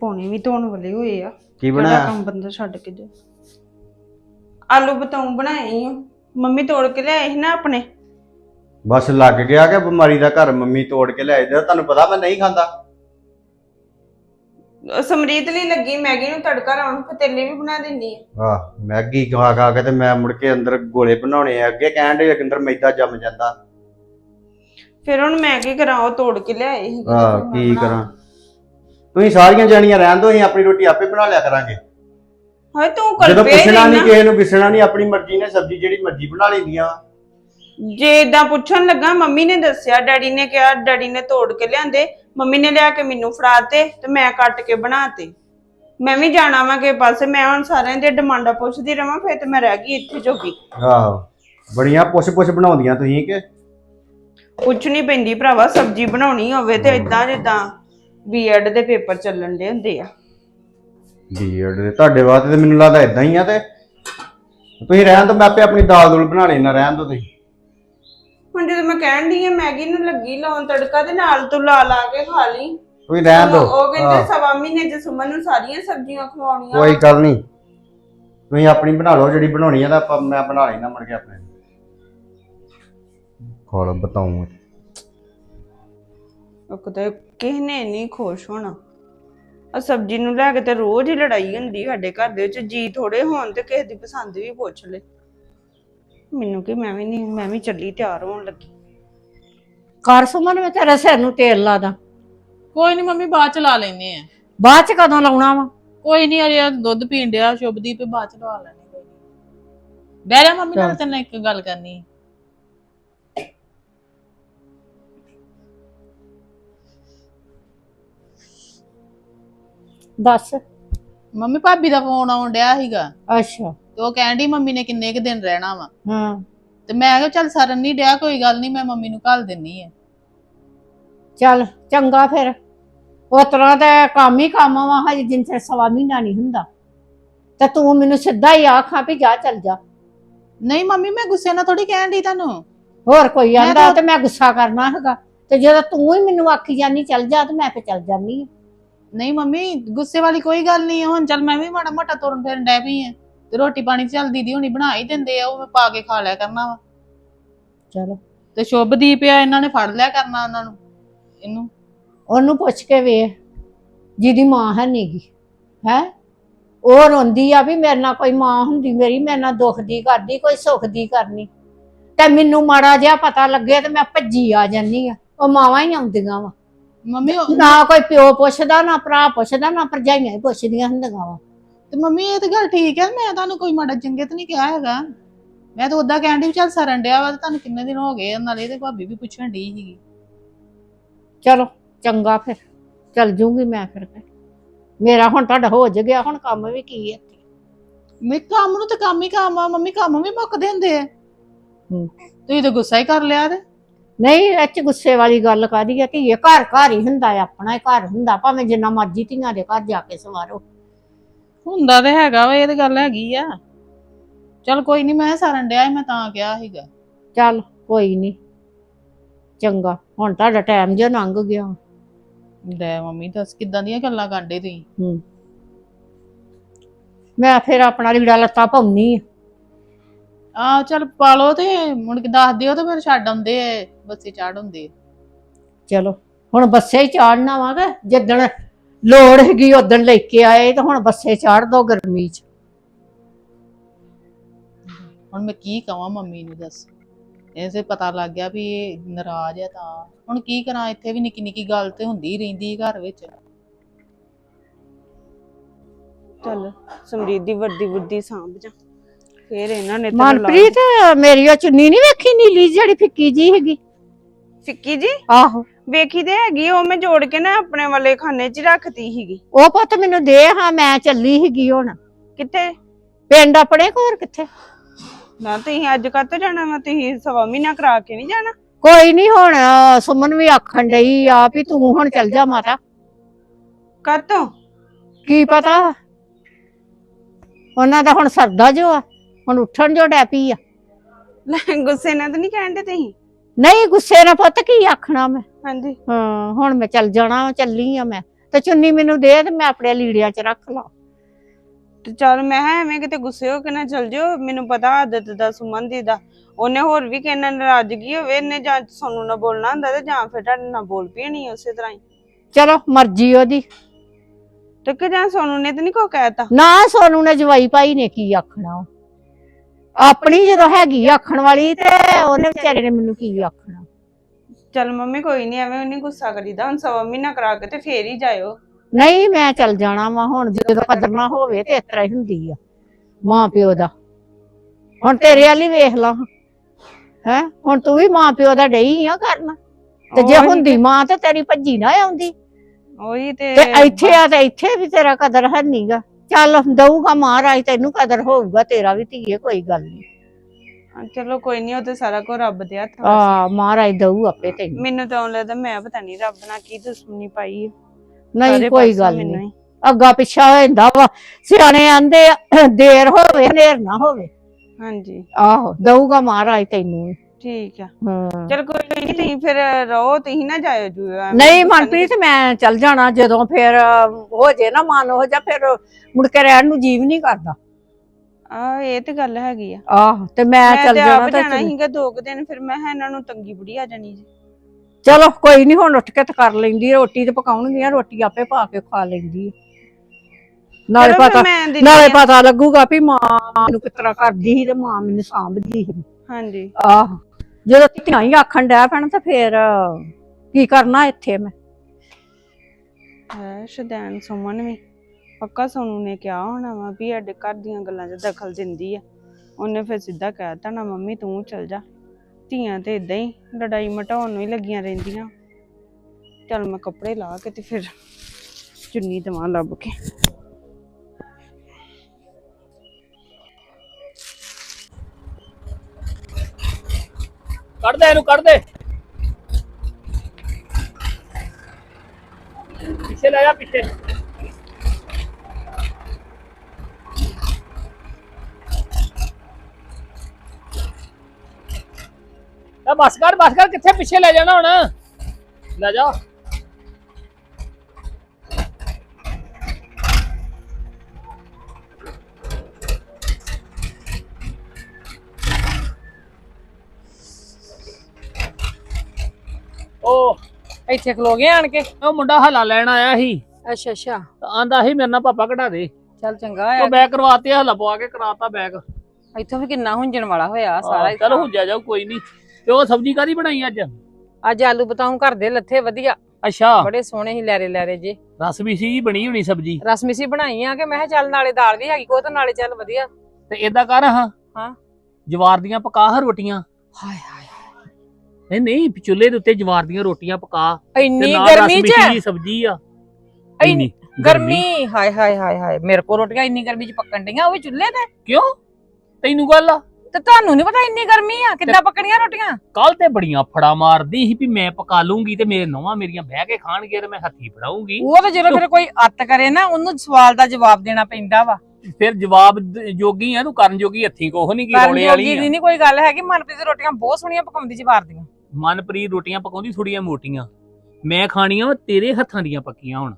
ਪੌਣੇ ਵੀ ਧੋਣ ਵਾਲੇ ਹੋਏ ਆ। ਕੀ ਕਿਹੜਾ ਬਣਾਇਆ? ਕੰਮ ਬੰਦਾ ਛੱਡ ਕੇ ਜਾ। ਆਲੂ ਬਤਾਉ ਬਣਾਏ ਓ। ਮੰਮੀ ਤੋੜ ਕੇ ਲਿਆਏ ਸੀ ਨਾ ਆਪਣੇ। ਬਸ ਲੱਗ ਗਿਆ ਕਿ ਬਿਮਾਰੀ ਦਾ ਘਰ ਮੰਮੀ ਤੋੜ ਕੇ ਲਿਆਈ ਦੇ ਤੁਹਾਨੂੰ ਪਤਾ ਮੈਂ ਨਹੀਂ ਖਾਂਦਾ। ਅਹ ਸਮਰੀਤ ਲਈ ਲੱਗੀ ਮੈਗੀ ਨੂੰ ਤੜਕਾ ਲਾਉਣ ਪਤੇਲੇ ਵੀ ਬਣਾ ਦਿੰਦੀ ਆ। ਆਹ ਮੈਗੀ ਖਾ ਖਾ ਕੇ ਤੇ ਮੈਂ ਮੁੜ ਕੇ ਅੰਦਰ ਗੋਲੇ ਬਣਾਉਣੇ ਆ। ਅੱਗੇ ਕਹਿਣ ਦੇ ਅੰਦਰ ਮੈਦਾ ਜੰਮ ਜਾਂਦਾ। ਫਿਰ ਹੁਣ ਮੈਂ ਕੀ ਕਰਾਂ ਉਹ ਤੋੜ ਕੇ ਲਿਆਏ ਸੀ। ਆਹ ਕੀ ਕਰਾਂ? ਤੁਸੀਂ ਸਾਰੀਆਂ ਜਾਣੀਆਂ ਰਹਿਣ ਦੋ ਅਸੀਂ ਆਪਣੀ ਰੋਟੀ ਆਪੇ ਬਣਾ ਲਿਆ ਕਰਾਂਗੇ। ਹਾਏ ਤੂੰ ਜਦੋਂ ਕਲਪੇ ਪੁੱਛਣਾ ਨਹੀਂ ਕਿਸੇ ਨੂੰ ਵਿਸਣਾ ਨਹੀਂ ਆਪਣੀ ਮਰਜ਼ੀ ਨੇ ਸਬਜ਼ੀ ਜਿਹੜੀ ਮਰਜ਼ੀ ਬਣਾ ਲੈਂਦੀਆਂ। ਜੇ ਇਦਾਂ ਪੁੱਛਣ ਲੱਗਾ ਮੰਮੀ ਨੇ ਦੱਸਿਆ ਡੈਡੀ ਨੇ ਕਿਹਾ ਡੈਡੀ ਨੇ ਤੋੜ ਕੇ ਲਿਆਂਦੇ ਮੰਮੀ ਨੇ ਲਿਆ ਕੇ ਮੈਨੂੰ ਫੜਾਤੇ ਤੇ ਮੈਂ ਕੱਟ ਕੇ ਬਣਾਤੇ ਮੈਂ ਵੀ ਜਾਣਾ ਵਾਂ ਕਿਸੇ ਪਾਸੇ ਮੈਂ ਹੁਣ ਸਾਰਿਆਂ ਦੀਆਂ ਡਿਮਾਂਡਾਂ ਪੁੱਛਦੀ ਰਵਾਂ ਫਿਰ ਤੇ ਮੈਂ ਰਹਿ ਗਈ ਇੱਥੇ ਜੋਗੀ। ਆਹੋ ਬੜੀਆਂ ਪੁੱਛ ਪੁੱਛ ਬਣਾਉਂਦੀਆਂ ਤੁਸੀਂ ਕਿ? ਪੁੱਛਣੀ ਪੈਂਦੀ ਭਰਾਵਾ ਸਬਜ਼ੀ ਬਣਾਉਣੀ ਹੋਵੇ ਤੇ ਇਦਾਂ ਜਿੱਦਾਂ ਬੀਐਡ ਦੇ ਪੇਪਰ ਚੱਲਣ ਦੇ ਹੁੰਦੇ ਆ। ਬੀਐਡ ਦੇ। ਤੁਹਾਡੇ ਵਾਸਤੇ ਤੇ ਮੈਨੂੰ ਲੱਗਦਾ ਇਦਾਂ ਹੀ ਆ ਤੇ। ਤੁਸੀਂ ਰਹਿਣ ਤੋਂ ਮੈਂ ਆਪੇ ਆਪਣੀ ਦਾਲ ਦੂਲ ਬਣਾ ਲੈਣਾ ਰਹਿਣ ਤੋਂ ਤੁਸੀਂ। ਹੁਣ ਜਦੋਂ ਮੈਂ ਕਹਿਣ ਦੀ ਆ ਮੈਗੀ ਨੂੰ ਲੱਗੀ ਲਾਉਣ ਤੜਕਾ ਤੇ ਨਾਲ ਤੂੰ ਲਾ ਲਾ ਕੇ ਖਾ ਲਈ। ਤੁਸੀਂ ਰਹਿਣ ਦੋ ਉਹ ਕਹਿੰਦੇ ਸਵਾ ਮਹੀਨੇ ਚ ਸੁਮਨ ਨੂੰ ਸਾਰੀਆਂ ਸਬਜ਼ੀਆਂ ਖਵਾਉਣੀਆਂ ਕੋਈ ਗੱਲ ਨਹੀਂ। ਤੁਸੀਂ ਆਪਣੀ ਬਣਾ ਲਓ ਜਿਹੜੀ ਬਣਾਉਣੀ ਆ ਤਾਂ ਆਪਾਂ ਮੈਂ ਬਣਾ ਲੈਣਾ ਮੁੜ ਕੇ ਆਪਣੇ। ਖੋਲ ਬਤਾਉਂ ਉਹ ਕਿਤੇ ਕਿਸੇ ਨੇ ਨਹੀਂ ਖੁਸ਼ ਹੋਣਾ। ਆ ਸਬਜ਼ੀ ਨੂੰ ਲੈ ਕੇ ਤੇ ਰੋਜ਼ ਹੀ ਲੜਾਈ ਹੁੰਦੀ ਸਾਡੇ ਘਰ ਦੇ ਵਿੱਚ ਜੀ ਥੋੜੇ ਹੋਣ ਤੇ ਕਿਸੇ ਦੀ ਪਸੰਦ ਵੀ ਪੁੱਛ ਲੈ। ਮੈਨੂੰ ਕਿ ਮੈਂ ਵੀ ਨਹੀਂ ਮੈਂ ਵੀ ਚੱਲੀ ਤਿਆਰ ਹੋਣ ਲੱਗੀ। ਕਰ ਸੁਮਨ ਮੈਂ ਤੇਰੇ ਸਿਰ ਨੂੰ ਤੇਲ ਲਾ ਦਾਂ। ਕੋਈ ਨਹੀਂ ਮੰਮੀ ਬਾਅਦ ਚ ਲਾ ਲੈਨੇ ਆ। ਬਾਅਦ ਚ ਕਦੋਂ ਲਾਉਣਾ ਵਾ? ਕੋਈ ਨਹੀਂ ਅਰੇ ਦੁੱਧ ਪੀਣ ਡਿਆ ਸ਼ੁਭਦੀਪ ਬਾਅਦ ਚ ਲਵਾ ਲੈਣੇ ਕੋਈ ਨੀ। ਬਹਿ ਜਾ ਮੰਮੀ ਨਾਲ ਤੈਨੂੰ ਇੱਕ ਗੱਲ ਕਰਨੀ। ਦੱਸ। ਮੰਮੀ ਭਾਬੀ ਦਾ ਫੋਨ ਆਉਣ ਡਿਆ ਸੀਗਾ। ਅੱਛਾ। ਤੇ ਉਹ ਕਹਿਣ ਡਈ ਮੰਮੀ ਨੇ ਕਿੰਨੇ ਕੁ ਦਿਨ ਰਹਿਣਾ ਵਾ। ਹਾਂ। ਤੇ ਮੈਂ ਕਿਹਾ ਚੱਲ ਸਰਨ ਨਹੀਂ ਡਿਆ ਕੋਈ ਗੱਲ ਨਹੀਂ ਮੈਂ ਮੰਮੀ ਨੂੰ ਘੱਲ ਦਿੰਨੀ ਆ। ਚੱਲ ਚੰਗਾ ਫਿਰ। ਉਸ ਤਰ੍ਹਾਂ ਤੇ ਕੰਮ ਹੀ ਕੰਮ ਵਾ ਹਜੇ ਜਿੰਨ ਚਿਰ ਸਵਾ ਮਹੀਨਾ ਨਹੀਂ ਹੁੰਦਾ। ਤੇ ਤੂੰ ਮੈਨੂੰ ਸਿੱਧਾ ਹੀ ਆਖਾਂ ਵੀ ਜਾ ਚੱਲ ਜਾ। ਨਹੀਂ ਮੰਮੀ ਮੈਂ ਗੁੱਸੇ ਨਾਲ ਥੋੜੀ ਕਹਿਣ ਡਈ ਤੁਹਾਨੂੰ। ਹੋਰ ਕੋਈ ਆਂਦਾ ਤਾਂ- ਤੇ ਮੈਂ ਗੁੱਸਾ ਕਰਨਾ ਹੈਗਾ। ਤੇ ਜਦੋਂ ਤੂੰ ਹੀ ਮੈਨੂੰ ਆਖੀ ਜਾਨੀ ਚੱਲ ਜਾ ਤੇ ਮੈਂ ਫੇ ਚੱਲ ਜਾਨੀ ਆਂ। ਨਹੀਂ ਮੰਮੀ ਗੁੱਸੇ ਵਾਲੀ ਕੋਈ ਗੱਲ ਨਹੀਂ ਹੁਣ ਚੱਲ ਮੈਂ ਵੀ ਮਾੜਾ ਮੋਟਾ ਤੁਰਨ ਫਿਰਨ ਡੈ ਪਈ ਆ ਤੇ ਰੋਟੀ ਪਾਣੀ ਚੱਲ ਦੀਦੀ ਹੁਣੀ ਬਣਾ ਹੀ ਦਿੰਦੇ ਆ ਉਹ ਮੈਂ ਪਾ ਕੇ ਖਾ ਲਿਆ ਕਰਨਾ ਵਾ। ਚਲੋ। ਤੇ ਸ਼ੁਭਦੀਪ ਆ ਇਹਨਾਂ ਨੇ ਫੜ ਲਿਆ ਕਰਨਾ ਉਹਨਾਂ ਨੂੰ ਇਹਨੂੰ। ਉਹਨੂੰ ਪੁੱਛ ਕੇ ਵੇਖ ਜਿਹਦੀ ਮਾਂ ਹੈ ਨੀਗੀ ਹੈ? ਉਹ ਰੋਂਦੀ ਆ ਵੀ ਮੇਰੇ ਨਾਲ ਕੋਈ ਮਾਂ ਹੁੰਦੀ ਮੇਰੀ ਮੇਰੇ ਨਾਲ ਦੁੱਖ ਦੀ ਕਰਦੀ ਕੋਈ ਸੁੱਖ ਦੀ ਕਰਨੀ। ਤੇ ਮੈਨੂੰ ਮਾੜਾ ਜਿਹਾ ਪਤਾ ਲੱਗੇ ਤੇ ਮੈਂ ਭੱਜੀ ਆ ਜਾਨੀ ਆ ਉਹ ਮਾਵਾਂ ਹੀ ਆਉਂਦੀਆਂ ਵਾ। ਮੰਮੀ ਉਹ- ਨਾ ਕੋਈ ਪਿਓ ਪੁੱਛਦਾ ਨਾ ਭਰਾ ਪੁੱਛਦਾ ਨਾ ਭਰਜਾਈਆਂ ਹੀ ਪੁੱਛਦੀਆਂ ਹੁੰਦੀਆਂ ਵਾ। ਤੇ ਮੰਮੀ ਇਹ ਤਾਂ ਗੱਲ ਠੀਕ ਹੈ ਮੈਂ ਤੁਹਾਨੂੰ ਕੋਈ ਮਾੜਾ ਚੰਗੇ ਤਾਂ ਨਹੀਂ ਕਿਹਾ ਹੈਗਾ। ਮੈਂ ਤਾਂ ਉਦਾਂ ਕਹਿਣ ਵੀ ਚੱਲ ਸਰਨ ਡਿਆ ਵਾ ਤੇ ਤੁਹਾਨੂੰ ਕਿੰਨੇ ਦਿਨ ਹੋ ਗਏ ਨਾਲੇ ਤੇ ਭਾਬੀ ਵੀ ਪੁੱਛਣ ਡਈ ਸੀਗੀ। ਚਲੋ ਚੰਗਾ ਫਿਰ। ਚੱਲ ਜੂੰਗੀ ਮੈਂ ਫਿਰ ਮੇਰਾ ਹੁਣ ਤੁਹਾਡਾ ਹੋ ਜ ਗਿਆ ਹੁਣ ਕੰਮ ਵੀ ਕੀ ਹੈ ਮੈਂ ਕੰਮ ਨੂੰ ਤਾਂ ਕੰਮ ਹੀ ਕੰਮ ਆ ਮੰਮੀ ਕੰਮ ਵੀ ਮੁੱਕਦੇ ਹੁੰਦੇ ਆ। ਹੂੰ। ਤੁਸੀਂ ਤਾਂ ਗੁੱਸਾ ਹੀ ਕਰ ਲਿਆ ਤੇ। ਨਹੀਂ ਇਹ ਚ ਗੁੱਸੇ ਵਾਲੀ ਗੱਲ ਕਾਦੀ ਹੈ ਕਿ ਇਹ ਘਰ ਘਰ ਹੀ ਹੁੰਦਾ ਹੈ ਆਪਣਾ ਹੀ ਘਰ ਹੁੰਦਾ ਭਾਵੇਂ ਜਿੰਨਾ ਮਰਜ਼ੀ ਧੀਆਂ ਦੇ ਘਰ ਜਾ ਕੇ ਸਵਾਰੋ। ਹੁੰਦਾ ਤੇ ਹੈਗਾ ਵਾ ਇਹ ਤਾਂ ਗੱਲ ਹੈਗੀ ਆ। ਚੱਲ ਕੋਈ ਨਹੀਂ ਮੈਂ ਸਰਨ ਡਿਆ ਸੀ, ਮੈਂ ਤਾਂ ਕਿਹਾ ਸੀਗਾ। ਚੱਲ ਕੋਈ ਨਹੀਂ ਚੰਗਾ ਹੁਣ ਤੁਹਾਡਾ ਟਾਈਮ ਜਿਹਾ ਲੰਘ ਗਿਆ। ਲੈ ਮੰਮੀ ਦੱਸ ਕਿੱਦਾਂ ਦੀਆਂ ਗੱਲਾਂ ਕਰਦੇ ਤੁਸੀਂ? ਹੂੰ। ਮੈਂ ਫਿਰ ਆਪਣਾ ਲੀੜਾ ਲੱਤਾ ਪਾਉਣੀ ਆ। ਆ ਚੱਲ ਪਾ ਲਓ ਤੇ ਮੁੜ ਕੇ ਦੱਸ ਦਿਓ ਤੇ ਫਿਰ ਛੱਡ ਆਉਂਦੇ ਆ ਬੱਸੇ ਚੜ ਹੁੰਦੇ ਚਲੋ ਹੁਣ ਬੱਸੇ ਹੀ ਚਾੜਨਾ ਵਾ ਕਿ ਜਿੱਦਣ ਲੋੜ ਹੈਗੀ ਉਦਣ ਲੈ ਕੇ ਆਏ ਤਾਂ ਹੁਣ ਬੱਸੇ ਚਾੜ ਦੋ ਗਰਮੀ ਚ। ਹੁਣ ਮੈਂ ਕੀ ਕਵਾਂ ਮੰਮੀ ਨੂੰ ਦੱਸ। ਐਸੇ ਪਤਾ ਲੱਗ ਗਿਆ ਵੀ ਇਹ ਨਾਰਾਜ਼ ਆ ਤਾਂ। ਹੁਣ ਕੀ ਕਰਾਂ ਇੱਥੇ ਵੀ ਨਿੱਕੀ ਨਿੱਕੀ ਗੱਲ ਤੇ ਹੁੰਦੀ ਹੀ ਰਹਿੰਦੀ ਘਰ ਵਿੱਚ। ਚੱਲ ਸਮਰੀਤ ਦੀ ਵਰਦੀ ਵੁਰਦੀ ਸਾਂਭ ਜਾ। ਫੇਰ ਇਹਨਾਂ ਨੇ ਤਾਂ ਮਨਪ੍ਰੀਤ ਮੇਰੀ ਉਹ ਚੁੰਨੀ ਨਹੀਂ ਵੇਖੀ ਨੀਲੀ ਜਿਹੜੀ ਫਿੱਕੀ ਜੀ ਹੈਗੀ? ਫਿੱਕੀ ਜੀ? ਆਹੋ। ਵੇਖੀ ਤੇ ਹੈਗੀ ਉਹ ਮੈਂ ਜੋੜ ਕੇ ਨਾ ਆਪਣੇ ਵਾਲੇ ਖਾਨੇ 'ਚ ਹੀ ਰੱਖਤੀ ਸੀਗੀ। ਉਹ ਪੁੱਤ ਮੈਨੂੰ ਦੇ ਹਾਂ ਮੈਂ ਚੱਲੀ ਹੈਗੀ ਹੁਣ। ਕਿੱਥੇ? ਪਿੰਡ ਆਪਣੇ ਕੋਲ ਕਿੱਥੇ? ਨਾ ਤੁਸੀਂ ਅੱਜ ਕੱਤ ਜਾਣਾ ਵਾ? ਤੁਸੀਂ ਸਵਾ ਮਹੀਨਾ ਕਰਾ ਕੇ ਨਹੀਂ ਜਾਣਾ? ਕੋਈ ਨਹੀਂ ਹੁਣ ਅਹ, ਸੁਮਨ ਵੀ ਆਖਣ ਡਈ ਆ ਵੀ ਤੂੰ ਹੁਣ ਚੱਲ ਜਾ ਮਾਤਾ। ਕਾਤੋਂ ਕੀ ਪਤਾ? ਉਹਨਾਂ ਦਾ ਹੁਣ ਸਰਦਾ ਜੋ ਆ। ਹੁਣ ਉੱਠਣ ਜੋ ਡੈਪੀ ਆ। ਲੈ ਗੁੱਸੇ ਨਾਲ ਤਾਂ ਨਹੀਂ ਕਹਿੰਦੇ ਤੁਸੀਂ? ਨਹੀਂ ਗੁੱਸੇ ਨਾਲ ਪੁੱਤ ਕੀ ਆਖਣਾ ਮੈਂ? ਹਾਂਜੀ। ਹਾਂ ਹੁਣ ਮੈਂ ਚੱਲ ਜਾਣਾ ਚੱਲੀ ਆ ਮੈਂ। ਤੇ ਚੁੰਨੀ ਮੈਨੂੰ ਦੇ ਤੇ ਮੈਂ ਆਪਣੇ ਲੀੜਿਆਂ 'ਚ ਰੱਖ ਲਾ। ਤੇ ਚੱਲ ਮੈਂ ਕਿਹਾ ਐਵੇਂ ਕਿਤੇ ਗੁੱਸੇ ਹੋ ਕੇ ਨਾ ਚਲ ਜਿਓ ਮੈਨੂੰ ਪਤਾ ਆਦਤ ਦਾ ਸੁਮਨ ਦੀ। ਦਾ ਉਹਨੇ ਹੋਰ ਵੀ ਕਿੰਨਾ ਨਾਰਾਜ਼ਗੀ ਹੋਵੇ ਇਹਨੇ ਜਾਂ ਸੋਨੂੰ ਨਾਲ ਬੋਲਣਾ ਹੁੰਦਾ ਤੇ ਜਾਂ ਫਿਰ ਤੁਹਾਡੇ ਨਾਲ ਬੋਲ ਪੀਣੀ ਉਸੇ ਤਰ੍ਹਾਂ ਹੀ। ਚਲੋ ਮਰਜ਼ੀ ਉਹਦੀ। ਤੇ ਕਿ ਜਾਂ ਸੋਨੂੰ ਨੇ ਤੇ ਨਹੀਂ ਕੋ ਕਹਿਤਾ ਨਾ ਸੋਨੂੰ ਨੇ ਜਵਾਈ ਭਾਈ ਨੇ ਕੀ ਆਖਣਾ ਆਪਣੀ ਜਦੋਂ ਹੈਗੀ ਆਖਣ ਵਾਲੀ ਤੇ ਉਹਨੇ ਵਿਚਾਰੇ ਨੇ ਮੈਨੂੰ ਕੀ ਆਖਣਾ। ਚੱਲ ਮੰਮੀ ਕੋਈ ਨਹੀਂ ਐਵੇਂ ਉਹਨੇ ਗੁੱਸਾ ਕਰੀਦਾ ਹੁਣ ਸਵਾ ਮਹੀਨਾ ਕਰਾ ਕੇ ਤੇ ਫੇਰ ਹੀ ਜਾਇਓ। ਨਹੀਂ ਮੈਂ ਚੱਲ ਜਾਣਾ ਵਾ ਹੁਣ ਜਦੋਂ ਕਦਰ ਨਾ ਹੋਵੇ ਤੇ ਇਸ ਤਰ੍ਹਾਂ ਹੀ ਹੁੰਦੀ ਆ ਮਾਂ ਪਿਓ ਦਾ। ਹੁਣ ਤੇਰੇ ਵਾਲੀ ਵੇਖ ਲਾ ਹੈ? ਹੁਣ ਤੂੰ ਵੀ ਮਾਂ ਪਿਓ ਦਾ ਡਈ ਆ ਕਰਨਾ। ਤੇ ਜੇ ਹੁੰਦੀ ਮਾਂ ਤੇ ਤੇਰੀ ਭੱਜੀ ਨਾ ਆਉਂਦੀ। ਉਹੀ ਤੇ ਤੇ ਇੱਥੇ ਆ ਤੇ ਇੱਥੇ ਵੀ ਤੇਰਾ ਕਦਰ ਹੈ ਨਹੀਂਗਾ ਚੱਲ ਦਊਗਾ ਮਹਾਰਾਜ ਤੈਨੂੰ ਕਦਰ ਹੋਊਗਾ ਤੇਰਾ ਵੀ ਧੀਏ ਕੋਈ ਗੱਲ ਨਹੀਂ ਹਾਂ, ਚਲੋ ਕੋਈ ਨਹੀਂ ਉਹ ਤੇ ਸਾਰਾ ਕੁਝ ਰੱਬ ਦੇ ਹੱਥ ਵਿੱਚ। ਆ ਮਹਾਰਾਜ ਦਊ ਆਪੇ ਤੈਨੂੰ। ਮੈਨੂੰ ਤਾਂ ਉਹ ਲੱਗਦਾ ਮੈਂ ਪਤਾ ਨਹੀਂ ਰੱਬ ਨਾਲ ਕੀ ਦੁਸ਼ਮਣੀ ਪਾਈ ਹੈ ਨਹੀਂ ਸਾਰੇ ਕੋਈ ਪਾਸੋਂ ਗੱਲ ਮੈਨੂੰ ਨਹੀਂ ਹੀ। ਅੱਗਾ ਪਿੱਛਾ ਹੋ ਜਾਂਦਾ ਵਾ। ਸਿਆਣੇ ਆਂਦੇ ਆ, ਦੇਰ ਹੋਵੇ ਹਨੇਰ ਨਾ ਹੋਵੇ। ਹਾਂਜੀ। ਆਹੋ ਦਊਗਾ ਮਹਾਰਾਜ ਤੈਨੂੰ ਠੀਕ ਆ। ਹਾਂ। ਚਲ ਕੋਈ ਨਹੀਂ ਤੁਸੀਂ ਫਿਰ ਰਹੋ ਤੁਸੀਂ ਨਾ ਜਾਇਓ ਜੂ ਐਵੇਂ ਨਹੀਂ ਮਨਪ੍ਰੀਤ ਮੈਂ ਚੱਲ ਜਾਣਾ ਜਦੋਂ ਫਿਰ ਹੋ ਜੇ ਨਾ ਮਨ ਹੋ ਜਾ ਫਿਰ ਮੁੜ ਕੇ ਰਹਿਣ ਨੂੰ ਜੀਵ ਨਹੀਂ ਕਰਦਾ। ਆ ਇਹ ਤੇ ਗੱਲ ਹੈਗੀ ਆ। ਆਹ ਤੇ ਮੈਂ ਚੱਲ ਜਾਣਾ ਤੇ ਜਾਣਾ ਸੀਗਾ ਦੋ ਕੁ ਦਿਨ ਫਿਰ ਮੈਂ ਕਿਹਾ ਇਹਨਾਂ ਨੂੰ ਤੰਗੀ ਬੁੜੀ ਆ ਜਾਣੀ ਜੀ। ਚਲੋ ਕੋਈ ਨਹੀਂ ਹੁਣ ਉੱਠ ਕੇ ਤੇ ਕਰ ਲੈਂਦੀ ਆ, ਰੋਟੀ ਤੇ ਪਕਾਉਣਗੀਆਂ ਰੋਟੀ ਆਪੇ ਪਾ ਕੇ ਖਾ ਲੈਂਦੀ ਆ। ਨਾਲੇ ਚਲੋ ਫਿਰ ਪਤਾ ਮੈਂ ਦਿੰਦੀ ਨਾਲੇ। ਪਤਾ ਲੱਗੂਗਾ ਵੀ ਮਾਂ ਮੈਨੂੰ ਕਿਸ ਤਰ੍ਹਾਂ ਕਰਦੀ ਸੀ ਤੇ ਮਾਂ ਮੈਨੂੰ ਸਾਂਭਦੀ ਸੀ। ਹਾਂਜੀ। ਆਹ। ਜਦੋਂ ਧੀਆਂ ਹੀ ਆਖਣ ਡੈ ਪੈਣ ਤਾਂ ਫੇਰ, ਕੀ ਕਰਨਾ ਇੱਥੇ ਮੈਂ? ਹੈ, ਸ਼ਦੈਨ ਸੁਮਨ ਵੀ। ਪੱਕਾ ਸੋਨੂੰ ਨੇ ਕਿਹਾ ਹੋਣਾ ਵਾ ਵੀ ਸਾਡੇ ਘਰ ਦੀਆਂ ਗੱਲਾਂ 'ਚ ਦਖਲ ਦਿੰਦੀ ਆ। ਉਹਨੇ ਫਿਰ ਸਿੱਧਾ ਕਹਿ ਤਾ ਨਾ, ਮੰਮੀ, ਤੂੰ ਚਲ ਜਾ। ਧੀਆਂ ਤੇ ਇਦਾਂ ਹੀ ਲੜਾਈ ਮਟਾਉਣ ਨੂੰ ਹੀ ਲੱਗੀਆਂ ਰਹਿੰਦੀਆਂ। ਚਲ ਮੈਂ ਕੱਪੜੇ ਲਾ ਕੇ ਤੇ ਫਿਰ ਚੁੰਨੀ ਦਵਾਂ ਲੱਭ ਕੇ। ਕੱਢ ਦੇ ਇਹਨੂੰ, ਕੱਢ ਦੇ। ਪਿੱਛੇ ਲੈ ਜਾ, ਪਿੱਛੇ। ਆ ਬਸ ਕਰ ਬਸ ਕਰ, ਕਿੱਥੇ ਪਿੱਛੇ ਲੈ ਜਾਣਾ ਹੁਣ? ਲੈ ਜਾ। ਇੱਥੇ ਖਲੋ ਗਏ ਆਣ ਕੇ। ਉਹ ਮੁੰਡਾ ਹਲਾ ਲੈਣ ਆਇਆ ਸੀ। ਅੱਛਾ ਅੱਛਾ। ਆਂਦਾ ਸੀ ਮੇਰੇ ਨਾਲ ਪਾਪਾ ਕਢਾ ਦੇ। ਚੱਲ ਚੰਗਾ ਉਹ ਹੋਇਆ ਬੈਗ ਕਰਵਾਤੇ ਹਲਾ ਪਵਾ ਕੇ ਕਰਾਤਾ ਬੈਗ। ਇੱਥੋਂ ਵੀ ਕਿੰਨਾ ਹੁੰਜਣ ਵਾਲਾ ਹੋਇਆ ਸਾਰਾ ਹੀ ਚਲ ਹੁਣ ਜਾ ਜਾਓ ਕੋਈ ਨਹੀਂ ਤੇ ਉਹ ਸਬਜ਼ੀ ਕਾਦੀ ਬਣਾਈ ਅੱਜ? ਅੱਜ ਆਲੂ ਬਤਾਉਂ ਘਰ ਦੇ ਲੱਥੇ ਵਧੀਆ। ਅੱਛਾ। ਬੜੇ ਸੋਹਣੇ ਹੀ ਲੈਰੇ ਲੈਰੇ ਜੇ। ਰਸ ਵੀ ਸੀ ਬਣੀ ਹੋਣੀ ਸਬਜ਼ੀ? ਰਸਮੀਸੀ ਬਣਾਈ ਆ ਕਿ ਮੈਂ ਕਿਹਾ ਚੱਲ ਨਾਲੇ ਦਾਲ ਵੀ ਹੈਗੀ ਕੋ ਤੇ ਨਾਲੇ ਚੱਲ ਵਧੀਆ। ਤੇ ਏਦਾਂ ਕਰ ਹਾਂ। ਹਾਂ। ਜਵਾਰ ਦੀਆਂ ਪਕਾ ਹਾਂ ਰੋਟੀਆਂ। ਹਾਏ ਹਾਏ ਨਹੀਂ ਨਹੀਂ ਚੁੱਲ੍ਹੇ ਦੇ ਉੱਤੇ ਜਵਾਰ ਦੀਆਂ ਰੋਟੀਆਂ ਪਕਾ ਇੰਨੀ ਗਰਮੀ ਚ? ਸਬਜ਼ੀ ਆ। ਇੰਨੀ ਗਰਮੀ? ਹਾਏ ਹਾਏ ਹਾਏ ਹਾਏ ਮੇਰੇ ਕੋ ਰੋਟੀਆਂ ਇੰਨੀ ਗਰਮੀ ਚ ਪੱਕਣ ਡੀਆਂ ਉਹ ਵੀ ਚੁੱਲ੍ਹੇ ਤੇ? ਕਿਉਂ? ਤੈਨੂੰ ਗੱਲ ਆ। ਤੇ ਤੁਹਾਨੂੰ ਨਹੀਂ ਪਤਾ ਇੰਨੀ ਗਰਮੀ ਆ ਕਿੱਦਾਂ ਪੱਕਣੀਆਂ ਰੋਟੀਆਂ? ਕੱਲ ਤੇ ਬੜੀਆਂ ਫੜਾ ਮਾਰਦੀ ਸੀ ਵੀ ਮੈਂ ਪਕਾ ਲੂੰਗੀ ਤੇ ਮੇਰੇ ਨੌਵਾਂ ਮੇਰੀਆਂ ਬਹਿ ਕੇ ਖਾਣਗੇ ਤੇ ਮੈਂ ਹੱਥੀ ਫੜਾਉਂਗੀ। ਉਹ ਤਾਂ ਜਦੋਂ ਫਿਰ ਕੋਈ ਅੱਤ ਕਰੇ ਨਾ ਉਹਨੂੰ ਸਵਾਲ ਦਾ ਜਵਾਬ ਦੇਣਾ ਪੈਂਦਾ ਵਾ। ਫਿਰ ਜਵਾਬ ਜੋਗੀ ਆ ਤੂੰ ਕਰਨ ਜੋਗੀ ਹੱਥੀ ਕੋਹ ਨਹੀਂ ਕੀ ਰੌਲੇ ਵਾਲੀ ਦੀ ਆ। ਨਹੀਂ ਕੋਈ ਗੱਲ ਹੈਗੀ ਮਨਪ੍ਰੀਤ ਰੋਟੀਆਂ ਬਹੁਤ ਸੋਹਣੀਆਂ ਪਕਾਉਂਦੀ ਜਵਾਰ ਦੀਆਂ। ਮਨਪ੍ਰੀਤ ਰੋਟੀਆਂ ਪਕਾਉਂਦੀ ਥੋੜੀਆਂ ਮੋਟੀਆਂ। ਮੈਂ ਖਾਣੀਆਂ ਵਾ ਤੇਰੇ ਹੱਥਾਂ ਦੀਆਂ ਪੱਕੀਆਂ ਹੁਣ।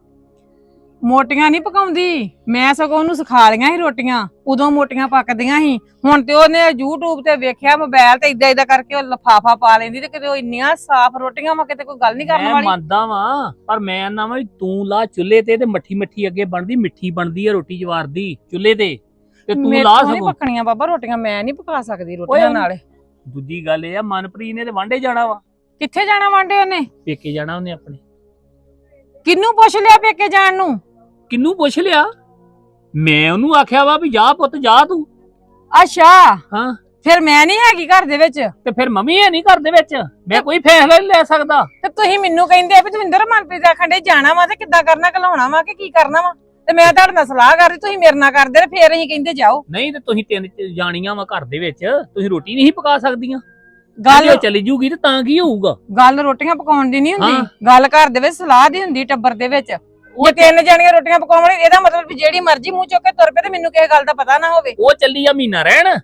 ਮੋਟੀਆਂ ਨਹੀਂ ਪਕਾਉਂਦੀ। ਮੈਂ ਸਗੋਂ ਉਹਨੂੰ ਸਿਖਾ ਲਈਆਂ ਸੀ ਰੋਟੀਆਂ। ਉਦੋਂ ਮੋਟੀਆਂ ਪੱਕਦੀਆਂ ਸੀ। ਹੁਣ ਤੇ ਉਹਨੇ YouTube ਤੇ ਵੇਖਿਆ ਮੋਬਾਈਲ ਤੇ ਇਦਾਂ ਇਦਾਂ ਕਰਕੇ ਉਹ ਲਫਾਫਾ ਪਾ ਲੈਂਦੀ ਤੇ ਕਿਤੇ ਉਹ ਇੰਨੀਆਂ ਸਾਫ਼ ਰੋਟੀਆਂ ਵਾ ਕਿਤੇ ਕੋਈ ਗੱਲ ਨਹੀਂ ਕਰਨ ਮੈਂ ਵਾਲੀ। ਮੰਨਦਾ ਵਾਂ ਪਰ ਮੈਂ ਨਾ ਵੀ ਤੂੰ ਲਾ ਚੁੱਲ੍ਹੇ ਤੇ ਤੇ ਮੱਠੀ ਮੱਠੀ ਅੱਗੇ ਬਣਦੀ ਮਿੱਠੀ ਬਣਦੀ ਆ ਰੋਟੀ ਜਵਾਰ ਦੀ ਚੁੱਲ੍ਹੇ ਤੇ। ਤੇ ਤੂੰ ਮੇਰੇ ਲਾ ਤੋਂ ਨਹੀਂ ਸਗੋਂ। ਪੱਕਣੀਆਂ ਬਾਬਾ ਰੋਟੀਆਂ ਮੈਂ ਨਹੀਂ ਪਕਾ ਸਕਦੀ ਰੋਟੀਆਂ ਨਾਲ। ਦੂਜੀ ਗੱਲ ਇਹ ਆ ਮਨਪ੍ਰੀਤ ਨੇ ਤੇ ਵਾਂਡੇ ਜਾਣਾ ਵਾ। ਕਿੱਥੇ ਜਾਣਾ ਵਾਂਡੇ ਉਹਨੇ? ਪੇਕੇ ਜਾਣਾ ਉਹਨੇ ਆਪਣੇ। ਕਿੰਨੂੰ ਪੁੱਛ ਲਿਆ ਪੇਕੇ ਜਾਣ ਨੂੰ? ਕਿੰਨੂੰ ਪੁੱਛ ਲਿਆ? ਮੈਂ ਉਹਨੂੰ ਆਖਿਆ ਵਾ ਵੀ ਜਾ ਪੁੱਤ ਜਾ ਤੂੰ। ਅੱਛਾ। ਹਾਂ। ਫਿਰ ਮੈਂ ਨਹੀਂ ਹੈਗੀ ਘਰ ਦੇ ਵਿੱਚ? ਤੇ ਫਿਰ ਮੰਮੀ ਹੈ ਨਹੀਂ ਘਰ ਦੇ ਵਿੱਚ? ਮੈਂ ਕੋਈ ਫੈਸਲਾ ਨਹੀਂ ਲੈ ਸਕਦਾ। ਤੇ ਤੁਸੀਂ ਮੈਨੂੰ ਕਹਿੰਦੇ ਆ ਵੀ ਦਵਿੰਦਰ ਮਨਪ੍ਰੀਤ ਆਖਣ ਦੇ ਜਾਣਾ ਵਾ ਤੇ ਕਿੱਦਾਂ ਕਰਨਾ ਘਲਾਉਣਾ ਵਾ ਕਿ ਕੀ ਕਰਨਾ ਵਾ? ਤੇ ਮੈਂ ਤੁਹਾਡੇ ਨਾਲ ਸਲਾਹ ਕਰ ਰਹੀ ਤੁਸੀਂ ਮੇਰੇ ਨਾਲ ਕਰਦੇ ਤੇ ਫੇਰ ਅਸੀਂ ਕਹਿੰਦੇ ਜਾਓ। ਨਹੀਂ ਤੇ ਤੁਸੀਂ ਤਿੰਨ ਚ ਜਾਣੀਆਂ ਵਾ ਘਰ ਦੇ ਵਿੱਚ ਤੁਸੀਂ ਰੋਟੀ ਨਹੀਂ ਪਕਾ ਸਕਦੀਆਂ। ਗੱਲ ਉਹ ਚਲੀ ਜੂਗੀ ਤੇ ਤਾਂ ਕੀ ਹੋਊਗਾ? ਗੱਲ ਰੋਟੀਆਂ ਪਕਾਉਣ ਦੀ ਨਹੀਂ ਹਾਂ। ਹੁੰਦੀ ਗੱਲ ਘਰ ਦੇ ਵਿੱਚ ਸਲਾਹ ਦੀ ਹੁੰਦੀ ਟੱਬਰ ਦੇ ਵਿੱਚ। ਜੇ ਤਿੰਨ ਜਣੀਆਂ ਰੋਟੀਆਂ ਪਕਾਉਣ ਇਹਦਾ ਮਤਲਬ ਵੀ ਜਿਹੜੀ ਮਰਜ਼ੀ ਮੂੰਹ ਚੁੱਕ ਕੇ ਤੁਰ ਪਏ ਤੇ ਮੈਨੂੰ ਕਿਸੇ ਗੱਲ ਦਾ ਪਤਾ ਨਾ ਹੋਵੇ। ਉਹ ਚੱਲੀ ਆ ਮਹੀਨਾ ਰਹਿਣ।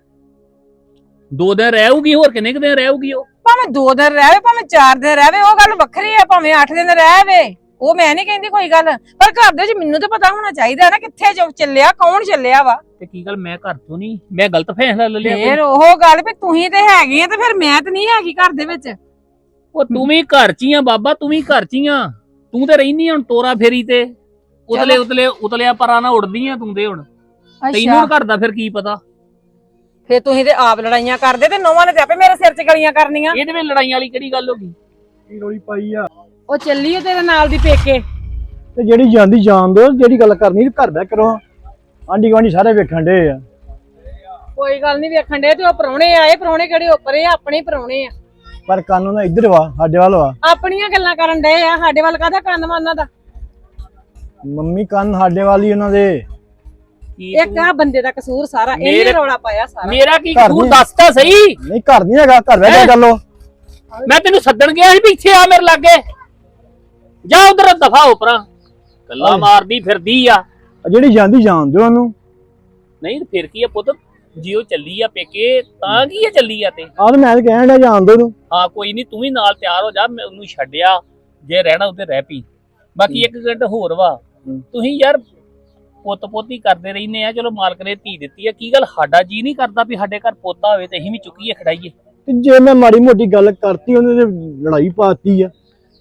ਦੋ ਦਿਨ ਰਹੂਗੀ ਹੋਰ ਕਿੰਨੇ ਕੁ ਦਿਨ ਰਹੂਗੀ ਉਹ? ਭਾਵੇਂ ਦੋ ਦਿਨ ਰਹਿਵੇ ਭਾਵੇਂ ਚਾਰ ਦਿਨ ਰਹਿਵੇ ਉਹ ਗੱਲ ਵੱਖਰੀ ਹੈ ਭਾਵੇਂ ਅੱਠ ਦਿਨ ਰਹਿਵੇ ਉਹ ਮੈਂ ਨਹੀਂ ਕਹਿੰਦੀ ਕੋਈ ਗੱਲ ਪਰ ਘਰ ਦੇ ਵਿੱਚ ਮੈਨੂੰ ਤਾਂ ਪਤਾ ਹੋਣਾ ਚਾਹੀਦਾ ਨਾ ਕਿੱਥੇ ਜੋ ਚੱਲਿਆ ਕੌਣ ਚੱਲਿਆ ਵਾ। ਤੇ ਕੀ ਗੱਲ ਮੈਂ ਘਰ ਤੋਂ ਨਹੀਂ ਮੈਂ ਗਲਤ ਫੈਸਲਾ ਲੈ ਲਿਆ ਕੋਈ? ਫੇਰ ਉਹ ਗੱਲ ਵੀ ਤੂੰ ਹੀ ਤੇ ਹੈਗੀ ਆ ਤੇ ਫਿਰ ਮੈਂ ਤੇ ਨਹੀਂ ਹੈਗੀ ਘਰ ਦੇ ਵਿੱਚ। ਉਹ ਤੂੰ ਵੀ ਘਰ ਚ ਹੀ ਆ ਬਾਬਾ ਤੂੰ ਵੀ ਘਰ ਚ ਹੀ ਆ। ਤੂੰ ਤੇ ਰਹਿਨੀ ਹੁਣ ਤੋਰਾ ਫੇਰੀ ਤੇ। ਉਤਲੇ ਉਤਲੇ ਉਤਲਿਆ ਪਰਾਂ ਨਾ ਉੜਦੀ ਆ ਤੂੰ ਦੇ ਹੁਣ। ਤੈਨੂੰ ਹੁਣ ਘਰ ਦਾ ਫਿਰ ਕੀ ਪਤਾ? ਫੇਰ ਤੁਸੀਂ ਤੇ ਆਪ ਲੜਾਈਆਂ ਕਰਦੇ ਤੇ ਨੌਵਾਂ ਨੇ ਤੇ ਆਪੇ ਮੇਰੇ ਸਿਰ 'ਚ ਗਲੀਆਂ ਕਰਨੀਆਂ। ਇਹਦੇ ਵਿੱਚ ਲੜਾਈਆਂ ਵਾਲੀ ਕਿਹੜੀ ਗੱਲ ਹੋ ਗਈ? ਕੀ ਰੋਲੀ ਪਾਈ ਆ। ਉਹ ਚੱਲੀ ਓ ਤੇਰੇ ਨਾਲ ਦੀ ਪੇਕੇ। ਤੇ ਜਿਹੜੀ ਜਾਂਦੀ ਜਾਣ ਦਿਓ ਜਿਹੜੀ ਗੱਲ ਕਰਨੀ ਘਰ ਬਹਿ ਕਰੋ ਆਂਢੀ ਗੁਆਂਢੀ ਸਾਰੇ ਵੇਖਣ ਡੇ ਆ। ਕੋਈ ਗੱਲ ਨਹੀਂ ਵੇਖਣ ਦੇ ਤੇ ਉਹ ਪਰੌਣੇ ਆਏ ਪਰੌਣੇ ਕਿਹੜੇ ਉੱਪਰ ਆ? ਆਪਣੇ ਪਰੌਣੇ ਆ। ਪਰ ਕਾਨੂੰਨ ਇੱਧਰ ਵਾ ਸਾਡੇ ਵੱਲ ਵਾ। ਆਪਣੀਆਂ ਗੱਲਾਂ ਕਰਨ ਡਏ ਆ ਸਾਡੇ ਵੱਲ ਕਾਹਦਾ ਕੰਨ ਵਾ ਉਹਨਾਂ ਦਾ? ਮੰਮੀ ਕੰਨ ਸਾਡੇ ਵੱਲ ਉਹਨਾਂ ਦੇ। ਕੀ ਇੱਕ ਆ ਬੰਦੇ ਦਾ ਕਸੂਰ ਸਾਰਾ ਇਹਨੇ ਮੇਰੇ- ਰੌਲਾ ਪਾਇਆ ਸਾਰਾ। ਮੇਰਾ ਕੀ ਘਰ ਤੂੰ ਦੀ- ਦੱਸ ਤਾਂ ਸਹੀ। ਨਹੀਂ ਘਰ ਨਹੀਂ ਹੈਗਾ ਘਰ ਬਹਿ ਕੇ ਕਰ ਲੋ ਮੈਂ ਤੈਨੂੰ ਸੱਦਣ ਗਿਆ ਸੀ ਵੀ ਇੱਥੇ ਆ ਮੇਰੇ ਲਾਗੇ। ਜਾ ਉਧਰ ਦਫਾ ਉਪਰਾਂ। ਕੱਲਾ ਮਾਰਦੀ ਫਿਰਦੀ ਆ। ਜਿਹੜੀ ਜਾਂਦੀ ਜਾਣ ਦਿਓ ਉਹਨੂੰ ਨਹੀਂ ਤੇ ਫਿਰ ਕੀ ਆ ਪੁੱਤ? ਜੀ ਉਹ ਚੱਲੀ ਆ ਪੇਕੇ ਤਾਂ ਕੀ ਆ ਚੱਲੀ ਆ ਤੇ? ਆਹ ਤੇ ਮੈਂ ਤਾਂ ਕਹਿਣ ਡਿਆ ਜਾਣ ਦਿਓ ਉਹਨੂੰ ਹਾਂ ਕੋਈ ਨਹੀਂ ਤੂੰ ਵੀ ਨਾਲ ਤਿਆਰ ਹੋ ਜਾ ਮੈਂ ਉਹਨੂੰ ਛੱਡਿਆ। ਜੇ ਰਹਿਣਾ ਉੱਤੇ ਰਹਿ ਪੀ। ਬਾਕੀ ਇੱਕ ਘੰਟ ਹੋਰ ਵਾ। ਹੂੰ। ਤੁਸੀਂ ਯਾਰ ਪੁੱਤ ਪੋਤੀ ਕਰਦੇ ਰਹਿੰਦੇ ਆ। ਚਲੋ ਮਾਲਕ ਨੇ ਧੀ ਦਿੱਤੀ ਆ। ਕੀ ਗੱਲ ਸਾਡਾ ਜੀ ਨਹੀਂ ਕਰਦਾ ਵੀ ਸਾਡੇ ਘਰ ਪੋਤਾ ਹੋਵੇ ਤੇ ਅਸੀਂ ਵੀ ਚੁੱਕੀਏ ਖੜਾਈਏ? ਤੇ ਜੇ ਮੈਂ ਮਾੜੀ ਮੋਟੀ ਗੱਲ ਕਰਤੀ ਉਹਨੇ ਤੇ ਲੜਾਈ ਪਾਤੀ ਆ।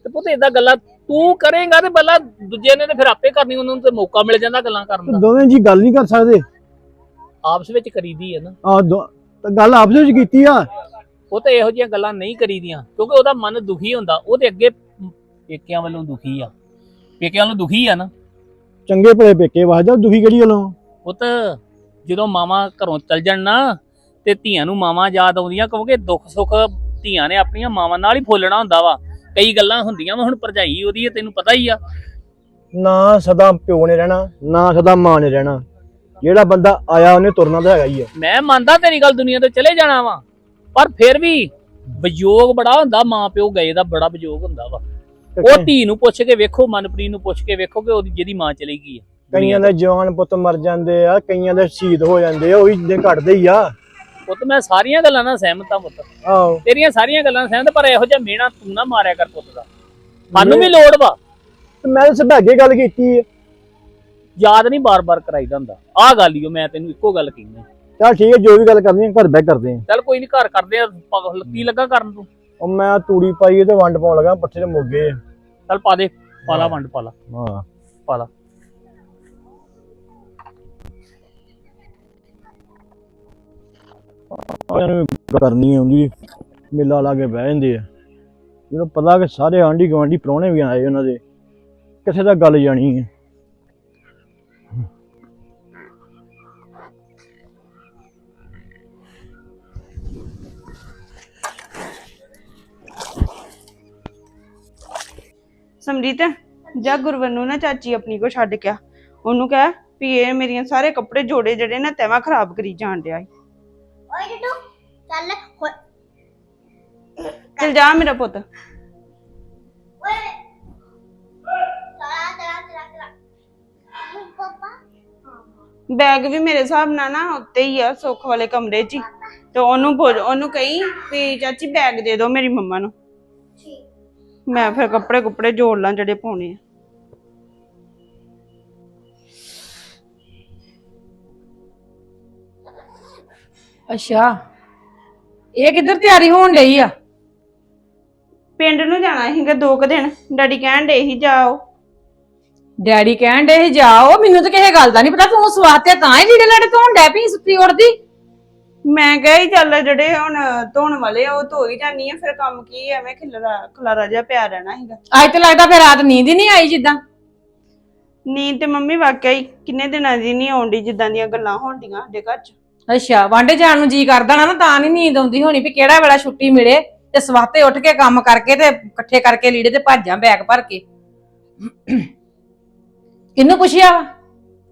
ਤੇ ਪੁੱਤ ਏਦਾਂ ਗੱਲਾਂ ਤੂੰ ਕਰੇਗਾ ਤੇ ਬੱਲਾ ਦੂਜੇ ਨੇ ਤੇ ਫਿਰ ਆਪੇ ਕਰਨੀ ਉਹਨਾਂ ਨੂੰ ਤੇ ਮੌਕਾ ਮਿਲ ਜਾਂਦਾ ਗੱਲਾਂ ਕਰਨ ਦਾ। ਦੋਵੇਂ ਜੀ ਗੱਲ ਨਹੀਂ ਕਰ ਸਕਦੇ। ਆਪਸ ਵਿੱਚ ਕਰੀਦੀ ਹੈ ਨਾ। ਆ ਗੱਲ ਆਪਸ ਵਿੱਚ ਕੀਤੀ ਆ। ਉਹ ਤੇ ਇਹੋ ਜਿਹੀਆਂ ਗੱਲਾਂ ਨਹੀਂ ਕਰੀਦੀਆਂ ਕਿਉਂਕਿ ਉਹਦਾ ਮਨ ਦੁਖੀ ਹੁੰਦਾ ਉਹ ਤੇ ਅੱਗੇ ਪੇਕਿਆਂ ਵੱਲੋਂ ਦੁਖੀ ਆ। ਪੇਕਿਆਂ ਵੱਲੋਂ ਦੁਖੀ ਆ ਨਾ। ਚੰਗੇ ਭਲੇ ਪੇਕੇ ਵਾਜਦਾ ਦੁਖੀ ਕਿਹੜੀ ਗੱਲੋਂ ਪੁੱਤ ਜਦੋਂ ਮਾਵਾਂ ਘਰੋਂ ਚਲ ਜਾਣ ਨਾ ਤੇ ਧੀਆਂ ਨੂੰ ਮਾਵਾਂ ਯਾਦ ਆਉਂਦੀਆਂ ਕਿਉਂਕਿ ਦੁੱਖ ਸੁੱਖ ਧੀਆਂ ਨੇ ਆਪਣੀਆਂ ਮਾਵਾਂ ਨਾਲ ਹੀ ਫੋਲਣਾ ਹੁੰਦਾ ਵਾ। ਕਈ ਗੱਲਾਂ ਹੁੰਦੀਆਂ ਵਾ ਹੁਣ ਭਰਜਾਈ ਉਹਦੀ ਹੈ ਤੈਨੂੰ ਪਤਾ ਹੀ ਆ। ਨਾ ਸਦਾ ਪਿਓ ਨੇ ਰਹਿਣਾ ਨਾ ਸਦਾ ਮਾਂ ਨੇ ਰਹਿਣਾ। ਜਿਹੜਾ ਬੰਦਾ ਆਇਆ ਉਹਨੇ ਤੁਰਨਾ ਤਾਂ ਹੈਗਾ ਹੀ ਆ। ਮੈਂ ਮੰਨਦਾ ਤੇਰੀ ਗੱਲ ਦੁਨੀਆ ਤੋਂ ਚਲੇ ਜਾਣਾ ਵਾ ਪਰ ਫਿਰ ਵੀ ਵਿਯੋਗ ਬੜਾ ਹੁੰਦਾ ਮਾਂ ਪਿਓ ਗਏ ਦਾ ਬੜਾ ਵਿਯੋਗ ਹੁੰਦਾ ਵਾ। ਉਹ ਧੀ ਨੂੰ ਪੁੱਛ ਕੇ ਵੇਖੋ ਮਨਪ੍ਰੀਤ ਨੂੰ ਪੁੱਛ ਕੇ ਵੇਖੋ ਕਿ ਉਹਦੀ ਜਿਹਦੀ ਮਾਂ ਚਲੀ ਗਈ ਆ। ਕਈਆਂ ਦੇ ਜਵਾਨ ਪੁੱਤ ਮਰ ਜਾਂਦੇ ਆ ਕਈਆਂ ਦੇ ਸ਼ਹੀਦ ਹੋ ਜਾਂਦੇ ਆ ਉਹ ਦਿਨ ਘਟਦੇ ਹੀ ਆ। ਪੁੱਤ ਮੈਂ ਸਾਰੀਆਂ ਗੱਲਾਂ ਨਾਲ ਸਹਿਮਤ ਆ ਪੁੱਤ। ਆਹੋ। ਤੇਰੀਆਂ ਸਾਰੀਆਂ ਗੱਲਾਂ ਸਹਿਮਤ ਪਰ ਇਹੋ ਜਿਹਾ ਮੇਣਾ ਤੂੰ ਨਾ ਮਾਰਿਆ ਕਰ ਪੁੱਤ ਦਾ। ਸਾਨੂੰ ਵੀ ਲੋੜ ਵਾ। ਤੇ ਮੈਂ ਤਾਂ ਸੁਭਾਗੇ ਗੱਲ ਕੀਤੀ ਆ। ਯਾਦ ਨਹੀਂ ਬਾਰ-ਬਾਰ ਕਰਾਈਦਾ ਹੁੰਦਾ। ਆਹ ਗੱਲ ਹੀ ਓ ਮੈਂ ਤੈਨੂੰ ਇੱਕੋ ਗੱਲ ਕਹਿੰਦਾ। ਚਲ ਠੀਕ ਹੈ ਜੋ ਵੀ ਗੱਲ ਕਰਨੀ ਆ ਘਰ ਬਹਿ ਕਰਦੇ ਆ। ਚੱਲ ਕੋਈ ਨਹੀਂ ਘਰ ਕਰਦੇ ਆ। ਪ- ਲੱਗਾ ਕਰਨ ਤੂੰ। ਉਹ ਮੈਂ ਤੂੜੀ ਪਾਈ ਤੇ ਵੰਡ ਪਾਉਣ ਲੱਗਾ ਪੱਠੇ ਤੇ ਮੁੱਗੇ ਆ। ਚੱਲ ਪਾ ਦੇ। ਪਾਲਾ ਵੰਡ ਪਾਲਾ ਹਾਂ। ਪਾਲਾ ਉਹਨਾਂ ਨੂੰ ਕਰਨੀ ਆਉਂਦੀ ਮੇਲਾ ਲਾ ਕੇ ਬਹਿ ਜਾਂਦੇ ਆ। ਜਦੋਂ ਪਤਾ ਕਿ ਸਾਰੇ ਆਂਢੀ ਗੁਆਂਢੀ ਪ੍ਰਾਹੁਣੇ ਵੀ ਆਏ ਉਹਨਾਂ ਦੇ। ਕਿਸੇ ਦਾ ਗੱਲ ਜਾਣੀ ਹੈ। ਸਮਰੀਤ, ਜਾ ਗੁਰਵਰ ਨੂੰ ਨਾ ਚਾਚੀ ਆਪਣੀ ਕੋ ਛੱਡ ਕੇ ਉਹਨੂੰ ਕਹਿ ਵੀ ਇਹ ਮੇਰੀਆਂ ਸਾਰੇ ਕੱਪੜੇ ਜੋੜੇ ਜਿਹੜੇ ਨਾ ਤੈਵਾਂ ਖਰਾਬ ਕਰੀ ਜਾਣ ਡਿਆ ਈ। ਚੱਲ ਜਾ ਮੇਰਾ ਪੁੱਤ। ਬੈਗ ਵੀ ਮੇਰੇ ਹਿਸਾਬ ਨਾਲ ਨਾ ਉੱਤੇ ਹੀ ਆ ਸੁੱਖ ਵਾਲੇ ਕਮਰੇ 'ਚ ਹੀ। ਤੇ ਉਹਨੂੰ ਬੋਲ ਉਹਨੂੰ ਕਹੀ ਵੀ ਚਾਚੀ ਬੈਗ ਦੇ ਦਿਓ ਮੇਰੀ ਮੰਮਾ ਨੂੰ। ਠੀਕ। ਮੈਂ ਫਿਰ ਕੱਪੜੇ ਕੁੱਪੜੇ ਜੋੜ ਲਾਂ ਜਿਹੜੇ ਪਾਉਣੇ ਆ। ਅੱਛਾ। ਇਹ ਕਿੱਧਰ ਤਿਆਰੀ ਹੋਣ ਲਈ ਆ? ਪਿੰਡ ਨੂੰ ਜਾਣਾ ਸੀਗਾ ਦੋ ਕੁ ਦਿਨ। ਡੈਡੀ ਕਹਿਣ ਡੇ ਸੀ ਜਾਓ। ਡੈਡੀ ਕਹਿਣ ਦੇ ਜਾਓ। ਮੈਨੂੰ ਤਾਂ ਕਿਸੇ ਗੱਲ ਦਾ ਨਹੀਂ ਪਤਾ ਤੂੰ ਸਵਾਤੇ ਤਾਂ ਹੀ ਲੀੜੇ ਲੜੇ ਧੋਣ ਡੈ ਪਈ ਸੁੱਤੀ ਉੜਦੀ ਮੈਂ ਕਿਹਾ ਹੀ ਚੱਲ ਜਿਹੜੇ ਹੁਣ ਧੋਣ ਵਾਲੇ ਆ ਉਹ ਧੋ ਹੀ ਜਾਨੀ ਆ ਫਿਰ ਕੰਮ ਕੀ ਆ, ਐਵੇਂ ਖਿਲਰਾ ਖਲਾਰਾ ਜਿਹਾ ਪਿਆ ਰਹਿਣਾ ਸੀਗਾ। ਅੱਜ ਤੇ ਲੱਗਦਾ ਫਿਰ ਰਾਤ ਨੀਂਦ ਹੀ ਨਹੀਂ ਆਈ ਜਿੱਦਾਂ। ਨੀਂਦ ਤੇ ਮੰਮੀ ਵਾਕਿਆ ਹੀ ਕਿੰਨੇ ਦਿਨਾਂ ਦੀ ਨਹੀਂ ਆਉਂਦੀ ਜਿੱਦਾਂ ਦੀਆਂ ਗੱਲਾਂ ਹੋਣਡੀਆਂ ਸਾਡੇ ਘਰ 'ਚ। ਅੱਛਾ ਵਾਂਡੇ ਜਾਣ ਨੂੰ ਜੀ ਕਰਦਾ ਨਾ ਨਾ ਤਾਂ ਨਹੀਂ ਨੀਂਦ ਆਉਂਦੀ ਹੋਣੀ ਵੀ ਕਿਹੜਾ ਵੇਲਾ ਛੁੱਟੀ ਮਿਲੇ। ਤੇ ਸਵਾਤੇ ਉੱਠ ਕੇ ਕੰਮ ਕਰਕੇ ਤੇ ਇਕੱਠੇ ਕਰਕੇ ਲੀੜੇ ਤੇ ਭੱਜਾਂ ਬੈਗ ਭਰ ਕੇ। ਕਿਹਨੂੰ ਪੁੱਛਿਆ ਵਾ?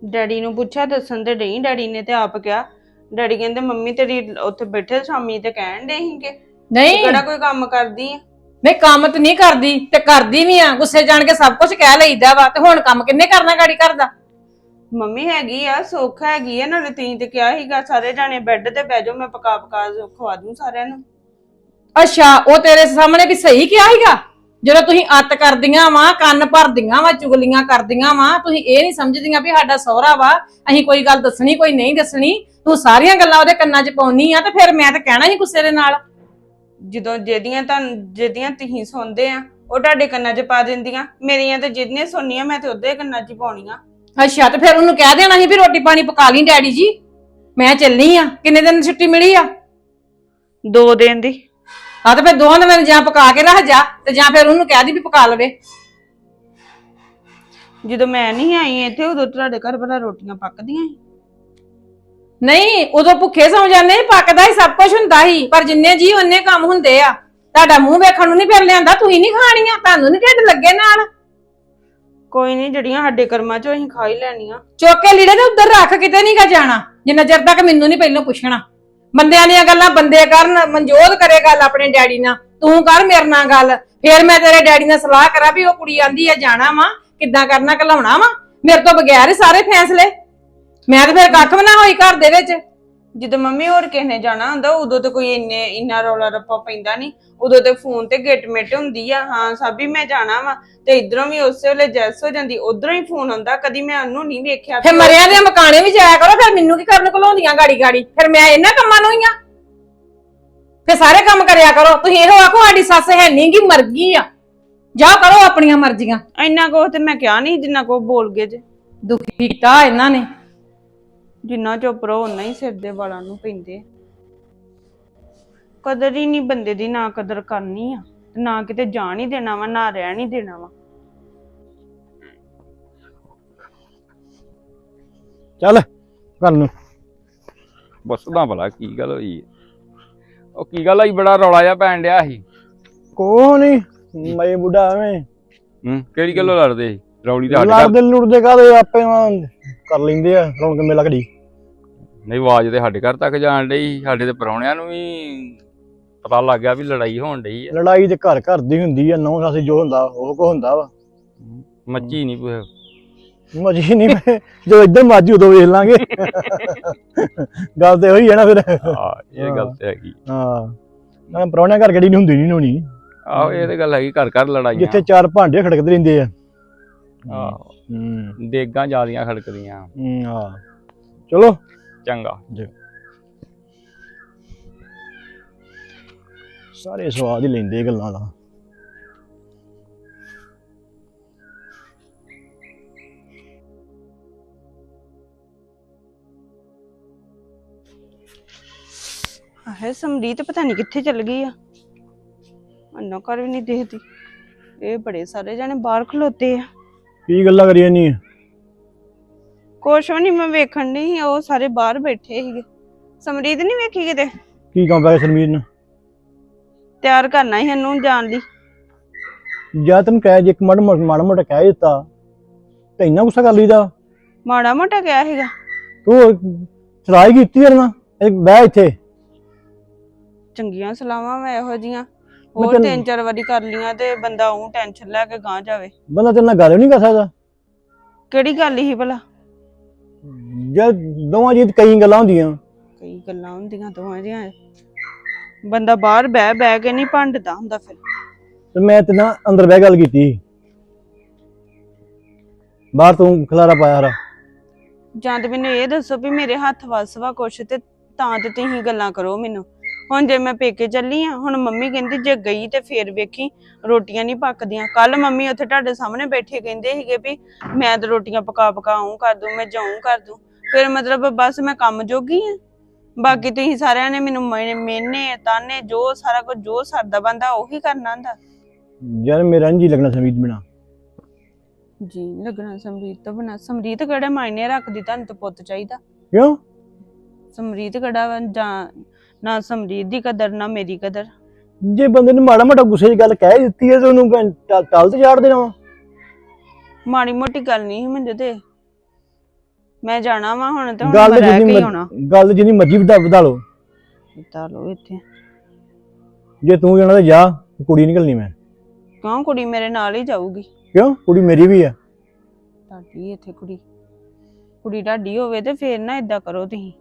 ਡੈਡੀ ਨੂੰ ਪੁੱਛਿਆ ਦੱਸਣ ਤੇ ਨਹੀਂ ਡੈਡੀ ਨੇ ਤੇ ਆਪ ਕਿਹਾ। ਡੈਡੀ ਕਹਿੰਦੇ ਮੰਮੀ ਤੇਰੀ ਉੱਥੇ ਬੈਠੇ ਸ਼ਾਮੀ ਤੇ ਕਹਿਣ ਦੇ ਤੂੰ ਨਹੀਂ। ਕਿਹੜਾ ਕੋਈ ਕੰਮ ਕਰਦੀ ਆ? ਨਹੀਂ ਕੰਮ ਤੇ ਨਹੀਂ ਕਰਦੀ ਤੇ ਕਰਦੀ ਵੀ ਆ। ਗੁੱਸੇ ਜਾਣ ਕੇ ਸਭ ਕੁਝ ਕਹਿ ਲਈਦਾ ਵਾ ਤੇ ਹੁਣ ਕੰਮ ਕਿੰਨੇ ਕਰਨਾ ਗਾੜੀ ਕਰਦਾ ਮੰਮੀ ਹੈਗੀ ਆ ਸੁੱਖ ਹੈਗੀ ਆ ਨਾਲੇ ਤੀ ਤੇ ਕਿਹਾ ਸੀਗਾ ਸਾਰੇ ਜਾਣੇ ਬੈੱਡ ਤੇ ਬਹਿ ਜਾਓ ਮੈਂ ਪਕਾ ਪਕਾ ਖਵਾ ਦੂੰ ਸਾਰਿਆਂ ਨੂੰ। ਅੱਛਾ ਉਹ ਤੇਰੇ ਸਾਹਮਣੇ ਵੀ ਸਹੀ ਕਿਹਾ ਸੀਗਾ? ਜਦੋਂ ਤੁਸੀਂ ਅੱਤ ਕਰਦੀਆਂ ਵਾ ਕੰਨ ਭਰਦੀਆਂ ਵਾ ਚੁਗਲੀਆਂ ਕਰਦੀਆਂ ਵਾ ਤੁਸੀਂ ਇਹ ਨਹੀਂ ਸਮਝਦੀਆਂ ਵੀ ਸਾਡਾ ਸਹੁਰਾ ਵਾ ਅਸੀਂ ਕੋਈ ਗੱਲ ਦੱਸਣੀ ਕੋਈ ਨਹੀਂ ਦੱਸਣੀ ਤੂੰ ਸਾਰੀਆਂ ਗੱਲਾਂ ਉਹਦੇ ਕੰਨਾਂ 'ਚ ਪਾਉਣੀ ਆ ਤੇ ਫਿਰ ਮੈਂ ਤਾਂ ਕਹਿਣਾ ਹੀ ਗੁੱਸੇ ਦੇ ਨਾਲ। ਜਦੋਂ ਜਿਹਦੀਆਂ ਤਾਂ ਜਿਹਦੀਆਂ ਤੁਸੀਂ ਸੁਣਦੇ ਆ ਉਹ ਤੁਹਾਡੇ ਕੰਨਾਂ 'ਚ ਪਾ ਦਿੰਦੀਆਂ। ਮੇਰੀਆਂ ਤੇ ਜਿੰਨੇ ਸੁਣਨੀਆਂ ਮੈਂ ਤੇ ਉਹਦੇ ਕੰਨਾਂ 'ਚ ਹੀ ਪਾਉਣੀਆਂ। ਅੱਛਾ ਤੇ ਫਿਰ ਉਹਨੂੰ ਕਹਿ ਦੇਣਾ ਸੀ ਵੀ ਰੋਟੀ ਪਾਣੀ ਪਕਾ ਲਈ ਡੈਡੀ ਜੀ। ਮੈਂ ਚੱਲਣੀ ਆ ਕਿੰਨੇ ਦਿਨ ਛੁੱਟੀ ਮਿਲੀ ਆ? ਦੋ ਦਿਨ ਦੀ। ਆ ਤੇ ਫਿਰ ਦੋਵਾਂ ਦਿਨਾਂ ਜਾਂ ਪਕਾ ਕੇ ਰੱਖ ਜਾ ਤੇ ਜਾਂ ਫਿਰ ਉਹਨੂੰ ਕਹਿ ਦੀ ਵੀ ਪਕਾ ਲਵੇ। ਜਦੋਂ ਮੈਂ ਨਹੀਂ ਆਈ ਇੱਥੇ ਉਦੋਂ ਤੁਹਾਡੇ ਘਰ ਭਲਾ ਰੋਟੀਆਂ ਪੱਕਦੀਆਂ ਸੀ। ਨਹੀਂ ਉਦੋਂ ਭੁੱਖੇ ਸੌ ਜਾਂਦੇ ਸੀ, ਪੱਕਦਾ ਹੀ ਸਭ ਕੁਝ ਹੁੰਦਾ ਸੀ ਪਰ ਜਿੰਨੇ ਜੀ ਉਹਨੇ ਕੰਮ ਹੁੰਦੇ ਆ। ਤੁਹਾਡਾ ਮੂੰਹ ਵੇਖਣ ਨੂੰ ਨਹੀਂ ਫਿਰ ਲਿਆਂਦਾ ਤੁਸੀਂ ਨਹੀਂ ਖਾਣੀਆਂ ਤੁਹਾਨੂੰ ਨਹੀਂ ਢਿੱਡ ਲੱਗੇ ਨਾਲ। ਕੋਈ ਨਹੀਂ ਜਿਹੜੀਆਂ ਸਾਡੇ ਕਰਮਾਂ 'ਚੋਂ ਅਸੀਂ ਖਾ ਹੀ ਲੈਣੀਆਂ। ਚੁੱਕ ਕੇ ਲੀੜੇ ਤੇ ਉੱਧਰ ਰੱਖ ਕਿਤੇ ਨਹੀਂ ਗਾ ਜਾਣਾ। ਜਿੰਨਾ ਚਿਰ ਤੱਕ ਮੈਨੂੰ ਨਹੀਂ ਪਹਿਲਾਂ ਪੁੱਛਣਾ। ਬੰਦਿਆਂ ਦੀਆਂ ਗੱਲਾਂ ਬੰਦੇ ਕਰਨ, ਮਨਜੋਤ ਕਰੇ ਗੱਲ ਆਪਣੇ ਡੈਡੀ ਨਾਲ, ਤੂੰ ਕਰ ਮੇਰੇ ਨਾਲ ਗੱਲ। ਫੇਰ ਮੈਂ ਤੇਰੇ ਡੈਡੀ ਨਾਲ ਸਲਾਹ ਕਰਾਂ ਵੀ ਉਹ ਕੁੜੀ ਆਂਦੀ ਆ, ਜਾਣਾ ਵਾ, ਕਿੱਦਾਂ ਕਰਨਾ, ਘਲਾਉਣਾ ਵਾ। ਮੇਰੇ ਤੋਂ ਬਗੈਰ ਹੀ ਸਾਰੇ ਫੈਸਲੇ। ਮੈਂ ਤੇ ਫੇਰ ਕੱਖ ਵੀ ਨਾ ਹੋਈ ਘਰ ਦੇ ਵਿੱਚ। ਜਦੋਂ ਮੰਮੀ ਹੋਰ ਕਿਸੇ ਨੇ ਜਾਣਾ ਹੁੰਦਾ ਉਦੋਂ ਤੇ ਕੋਈ ਇੰਨੇ ਇੰਨਾ ਰੌਲਾ ਰੱਪਾ ਪੈਂਦਾ ਨਹੀਂ ਉਦੋਂ ਤੇ ਫੋਨ ਤੇ ਗਿੱਟ ਮਿੱਟ ਹੁੰਦੀ ਆ ਹਾਂ ਸਾਬੀ ਮੈਂ ਜਾਣਾ ਵਾ ਤੇ ਇਧਰੋਂ ਵੀ ਉਸੇ ਵੇਲੇ ਜੈਸ ਹੋ ਜਾਂਦੀ ਉਧਰੋਂ ਹੀ ਫੋਨ ਆਉਂਦਾ ਕਦੀ ਮੈਂ ਉਹਨੂੰ ਨਹੀਂ ਵੇਖਿਆ ਫਿਰ ਮਰਿਆਂ ਦੇ ਮਕਾਨੇ ਵੀ ਜਾਇਆ ਕਰੋ ਫਿਰ ਮੈਨੂੰ ਕੀ ਕਰਨ ਘਲਾਉਂਦੀਆਂ ਗਾੜੀ ਗਾੜੀ ਫਿਰ ਮੈਂ ਇਹਨਾਂ ਕੰਮਾਂ ਨੂੰ ਹੀ ਆ। ਫਿਰ ਸਾਰੇ ਕੰਮ ਕਰਿਆ ਕਰੋ। ਤੁਸੀਂ ਇਹੋ ਆਖੋ ਸਾਡੀ ਸੱਸ ਹੈ ਨਹੀਂ ਗੀ ਮਰ ਗਈ ਆ। ਜਾ ਕਰੋ ਆਪਣੀਆਂ ਮਰਜ਼ੀਆਂ। ਇੰਨਾ ਕੋ ਤੇ ਮੈਂ ਕਿਹਾ ਨਹੀਂ ਜਿੰਨਾ ਕੋ ਬੋਲ ਗਏ ਜੇ। ਦੁਖੀ ਕੀਤਾ ਇਹਨਾਂ ਨੇ। ਜਿੰਨਾ ਚੁੱਪ ਰਹੋ ਉਨਾ ਹੀ ਸਿਰ ਦੇ ਵਾਲਾਂ ਨੂੰ ਪੈਂਦੇ। ਕਦਰ ਹੀ ਨਹੀਂ ਬੰਦੇ ਦੀ ਨਾ ਕਦਰ ਕਰਨੀ ਆ ਤੇ ਨਾ ਕਿਤੇ ਜਾਣ ਹੀ ਦੇਣਾ ਵਾ ਨਾ ਰਹਿਣ ਹੀ ਦੇਣਾ ਵਾ। ਚੱਲ ਘਰ ਨੂੰ। ਬਸਦਾ ਭਲਾ ਕੀ ਗੱਲ ਹੋਈ ਹੈ? ਉਹ ਕੀ ਗੱਲ ਹੋਈ ਬੜਾ ਰੌਲਾ ਜਿਹਾ ਪੈਣ ਡਿਆ ਸੀ। ਕੋਹ ਨਹੀਂ ਮੈਂ ਬੁੱਢਾ ਐਵੇਂ। ਹੂੰ ਕਿਹੜੀ ਗੱਲੋਂ ਲੜਦੇ ਸੀ? ਰੌਲੀ ਘਰ ਲੜਦੇ ਲੁੜਦੇ ਕਾਦੇ ਆਪੇ ਵਾਂ ਕਰ ਲੈਂਦੇ ਆ ਰੌਣਕ ਮੇਲਾ ਘੜੀ। ਨਹੀਂ ਆਵਾਜ਼ ਤੇ ਸਾਡੇ ਘਰ ਤੱਕ ਜਾਣ ਡਈ ਸਾਡੇ ਤੇ ਪਰੌਣਿਆਂ ਨੂੰ ਵੀ ਪਤਾ ਲੱਗ ਗਿਆ ਵੀ ਲੜਾਈ ਹੋਣ ਡਈ ਹੈ ਲੜਾਈ ਤੇ ਘਰ ਘਰ ਦੀ ਹੁੰਦੀ ਆ ਨੌ ਸਾਸੀ ਜੋ ਹੁੰਦਾ ਉਹ ਕੋ ਹੁੰਦਾ ਵਾ। ਮੱਚੀ ਨਹੀਂ ਕੋਈ ਮਜੀ ਨਹੀਂ ਮੈਂ ਜਦੋਂ ਇੱਧਰ ਮਾਜੀ ਉਦੋਂ ਵੇਖ ਲਾਂਗੇ। ਗੱਲ ਤੇ ਹੋਈ ਹੈ ਨਾ ਫਿਰ। ਆ ਇਹ ਗੱਲ ਤੇ ਹੈਗੀ। ਹਾਂ। ਨਾ ਪਰੌਣਿਆਂ ਘਰ ਗੜੀ ਨਹੀਂ ਹੁੰਦੀ ਨਹੀਂ ਹੋਣੀ। ਆਹੋ ਇਹ ਤੇ ਗੱਲ ਹੈਗੀ ਘਰ ਘਰ ਲੜਾਈਆਂ। ਜਿੱਥੇ ਚਾਰ ਭਾਂਡੇ ਖੜਕਦੇ ਰਹਿੰਦੇ ਆ। ਆਹੋ। ਹੂੰ। ਦੇਗਾਂ ਜਿਆਦੀਆਂ ਖੜਕਦੀਆਂ। ਹੂੰ, ਹਾਂ। ਚਲੋ। ਚੰਗਾ। ਸਾਰੇ ਸਵਾਦ ਹੀ ਲੈਂਦੇ ਗੱਲਾਂ ਦਾ। ਆਹੇ ਸਮਰੀਤ ਪਤਾ ਨਹੀਂ ਕਿੱਥੇ ਚਲ ਗਈ ਆ। ਅੰਨਾ ਘਰ ਵੀ ਨਹੀਂ ਦੇਖਦੀ। ਇਹ ਬੜੇ ਸਾਰੇ ਜਾਣੇ ਬਾਹਰ ਖਲੋਤੇ ਆ। ਕੀ ਗੱਲਾਂ ਕਰੀ ਨਹੀਂ ਕੁਛ ਵੀ ਨਹੀਂ ਮੈਂ ਵੇਖਣ ਨਹੀਂ ਉਹ ਸਾਰੇ ਬਾਹਰ ਬੈਠੇ ਸੀਗੇ। ਸਮਰੀਤ ਨਹੀਂ ਵੇਖੀ ਕਿਤੇ? ਕੀ ਕੰਮ ਪੈ ਗਿਆ ਸਰਮੀਰ ਨੂੰ? ਤਿਆਰ ਕਰਨਾ ਸੀ ਇਹਨੂੰ ਜਾਣ ਲਈ ਜਾਂ ਤੈਨੂੰ ਕਹਿ ਜੇ ਇੱਕ ਮਾੜਾ ਮੋਟਾ ਮਾੜਾ ਮੋਟਾ ਕਹਿ ਦਿੱਤਾ ਤੇ ਇੰਨਾ ਗੁੱਸਾ ਕਰ ਲਈਦਾ? ਮਾੜਾ ਮੋਟਾ ਕਿਹਾ ਸੀਗਾ। ਤੂੰ ਸਲਾਈ ਕੀਤੀ ਯਾਰ ਨਾ ਇਹ ਬਹਿ ਇੱਥੇ। ਚੰਗੀਆਂ ਸਲਾਹਾਂ ਮੈਂ ਇਹੋ ਜੀਆਂ ਹੋਰ ਤੈਨੂੰ- ਤਿੰਨ ਚਾਰ ਵਾਰੀ ਕਰ ਲੀਆਂ ਤੇ ਬੰਦਾ ਉਹ ਟੈਨਸ਼ਨ ਲੈ ਕੇ ਗਾਂ ਜਾਵੇ। ਬੰਦਾ ਤੇਰੇ ਨਾਲ ਗੱਲ ਨਹੀਂ ਕਰ ਸਕਦਾ। ਕਿਹੜੀ ਗੱਲ ਸੀ ਭਲਾ? ਜੇ ਦੋਵਾਂ ਜੀ ਕਈ ਗੱਲਾਂ ਹੁੰਦੀਆਂ। ਕਈ ਗੱਲਾਂ ਹੁੰਦੀਆਂ ਦੋਵਾਂ ਜੀਆਂ ਬੰਦਾ ਬਾਹਰ ਬਹਿ ਬਹਿ ਕੇ ਨਹੀਂ ਭੰਡਦਾ ਹੁੰਦਾ ਫਿਰ। ਤੇ ਮੈਂ ਤੇ ਨਾ ਅੰਦਰ ਬਹਿ ਗੱਲ ਕੀਤੀ। ਬਾਹਰ ਤੂੰ ਖਲਾਰਾ ਪਾਇਆ ਹਰਾ ਜਾਂ ਤੇ ਮੈਨੂੰ ਇਹ ਦੱਸੋ ਵੀ ਮੇਰੇ ਹੱਥ ਵੱਸ ਵਾ ਕੁਛ ਤੇ ਤਾਂ ਤੇ ਤੁਸੀਂ ਗੱਲਾਂ ਕਰੋ ਮੈਨੂੰ। ਹੁਣ ਜੇ ਮੈਂ ਪੇਕੇ ਚੱਲੀ ਆ ਹੁਣ ਮੰਮੀ ਕਹਿੰਦੀ ਜੇ ਗਈ ਤੇ ਫੇਰ ਵੇਖੀ ਰੋਟੀਆਂ ਨਹੀਂ ਪੱਕਦੀਆਂ। ਕੱਲ ਮੰਮੀ ਉੱਥੇ ਤੁਹਾਡੇ ਸਾਹਮਣੇ ਬੈਠੇ ਕਹਿੰਦੇ ਸੀਗੇ ਵੀ ਮੈਂ ਤਾਂ ਰੋਟੀਆਂ ਪਕਾ ਪਕਾ ਆਉਂ ਕਰ ਦੂੰ ਮੈਂ ਜਾਉਂ ਕਰ ਦੂੰ। ਫਿਰ ਮਤਲਬ ਬਸ ਮੈਂ ਕੰਮ ਜੋਗੀ ਆ। ਬਾਕੀ ਤੁਸੀਂ ਸਾਰਿਆਂ ਨੇ ਮੈਨੂੰ ਮੇਨੇ ਤਾਨੇ ਜੋ ਸਾਰਾ ਕੁਝ ਜੋ ਸਰਦਾ ਬੰਦਾ ਉਹੀ ਕਰਨਾ ਹੁੰਦਾ। ਯਾਰ ਮੇਰਾ ਨਹੀਂ ਜੀ ਲੱਗਣਾ ਸਮੀਤ ਬਿਨਾ। ਜੀ ਲੱਗਣਾ ਸਮਰੀਤ ਤੋਂ ਬਣਾ ਸਮਰੀਤ ਕਿਹੜੇ ਮਾਇਨੇ ਰੱਖਦੀ? ਤੁਹਾਨੂੰ ਤਾਂ ਪੁੱਤ ਚਾਹੀਦਾ। ਕਿਉਂ? ਸਮਰੀਤ ਕਿਹੜਾ ਜਾਂ ਨਾ ਸਮਰੀਤ ਦੀ ਕਦਰ ਨਾ ਮੇਰੀ ਕਦਰ। ਜੇ ਬੰਦੇ ਨੇ ਮਾੜਾ ਮੋਟਾ ਗੁੱਸੇ ਦੀ ਗੱਲ ਕਹਿ ਦਿੱਤੀ ਹੈ ਤੇ ਉਹਨੂੰ ਭੈਣ ਟਲ ਟਲ ਤੇ ਚਾੜ ਦੇਣਾ ਵਾ ਮਾੜੀ ਮੋਟੀ ਗੱਲ ਨਹੀਂ ਸੀ ਮੈਨੂੰ ਤੇ। ਮੈਂ ਜਾਣਾ ਵਾ ਹੁਣ ਤੇ ਹੁਣ ਗੱਲ ਮੈਂ ਰਹਿ ਜਿੰਨੀ ਮਰ- ਗੱਲ ਜਿੰਨੀ ਮਰਜ਼ੀ ਵਧਾ ਵਧਾ ਲਓ। ਤਾਂ ਲੋ ਇੱਥੇ। ਜੇ ਤੂੰ ਜਾਣਾ ਤੇ ਜਾ ਕੁੜੀ ਨਿਕਲਣੀ ਮੈਂ। ਕਿਉਂ ਕੁੜੀ ਮੇਰੇ ਨਾਲ ਹੀ ਜਾਊਗੀ? ਕਿਉਂ? ਕੁੜੀ ਮੇਰੀ ਵੀ ਆ। ਤੁਹਾਡੀ ਇੱਥੇ ਕੁੜੀ। ਕੁੜੀ ਢਾਡੀ ਹੋਵੇ ਤੇ ਫੇਰ ਨਾ ਇਦਾਂ ਕਰੋ ਤੁਸੀਂ।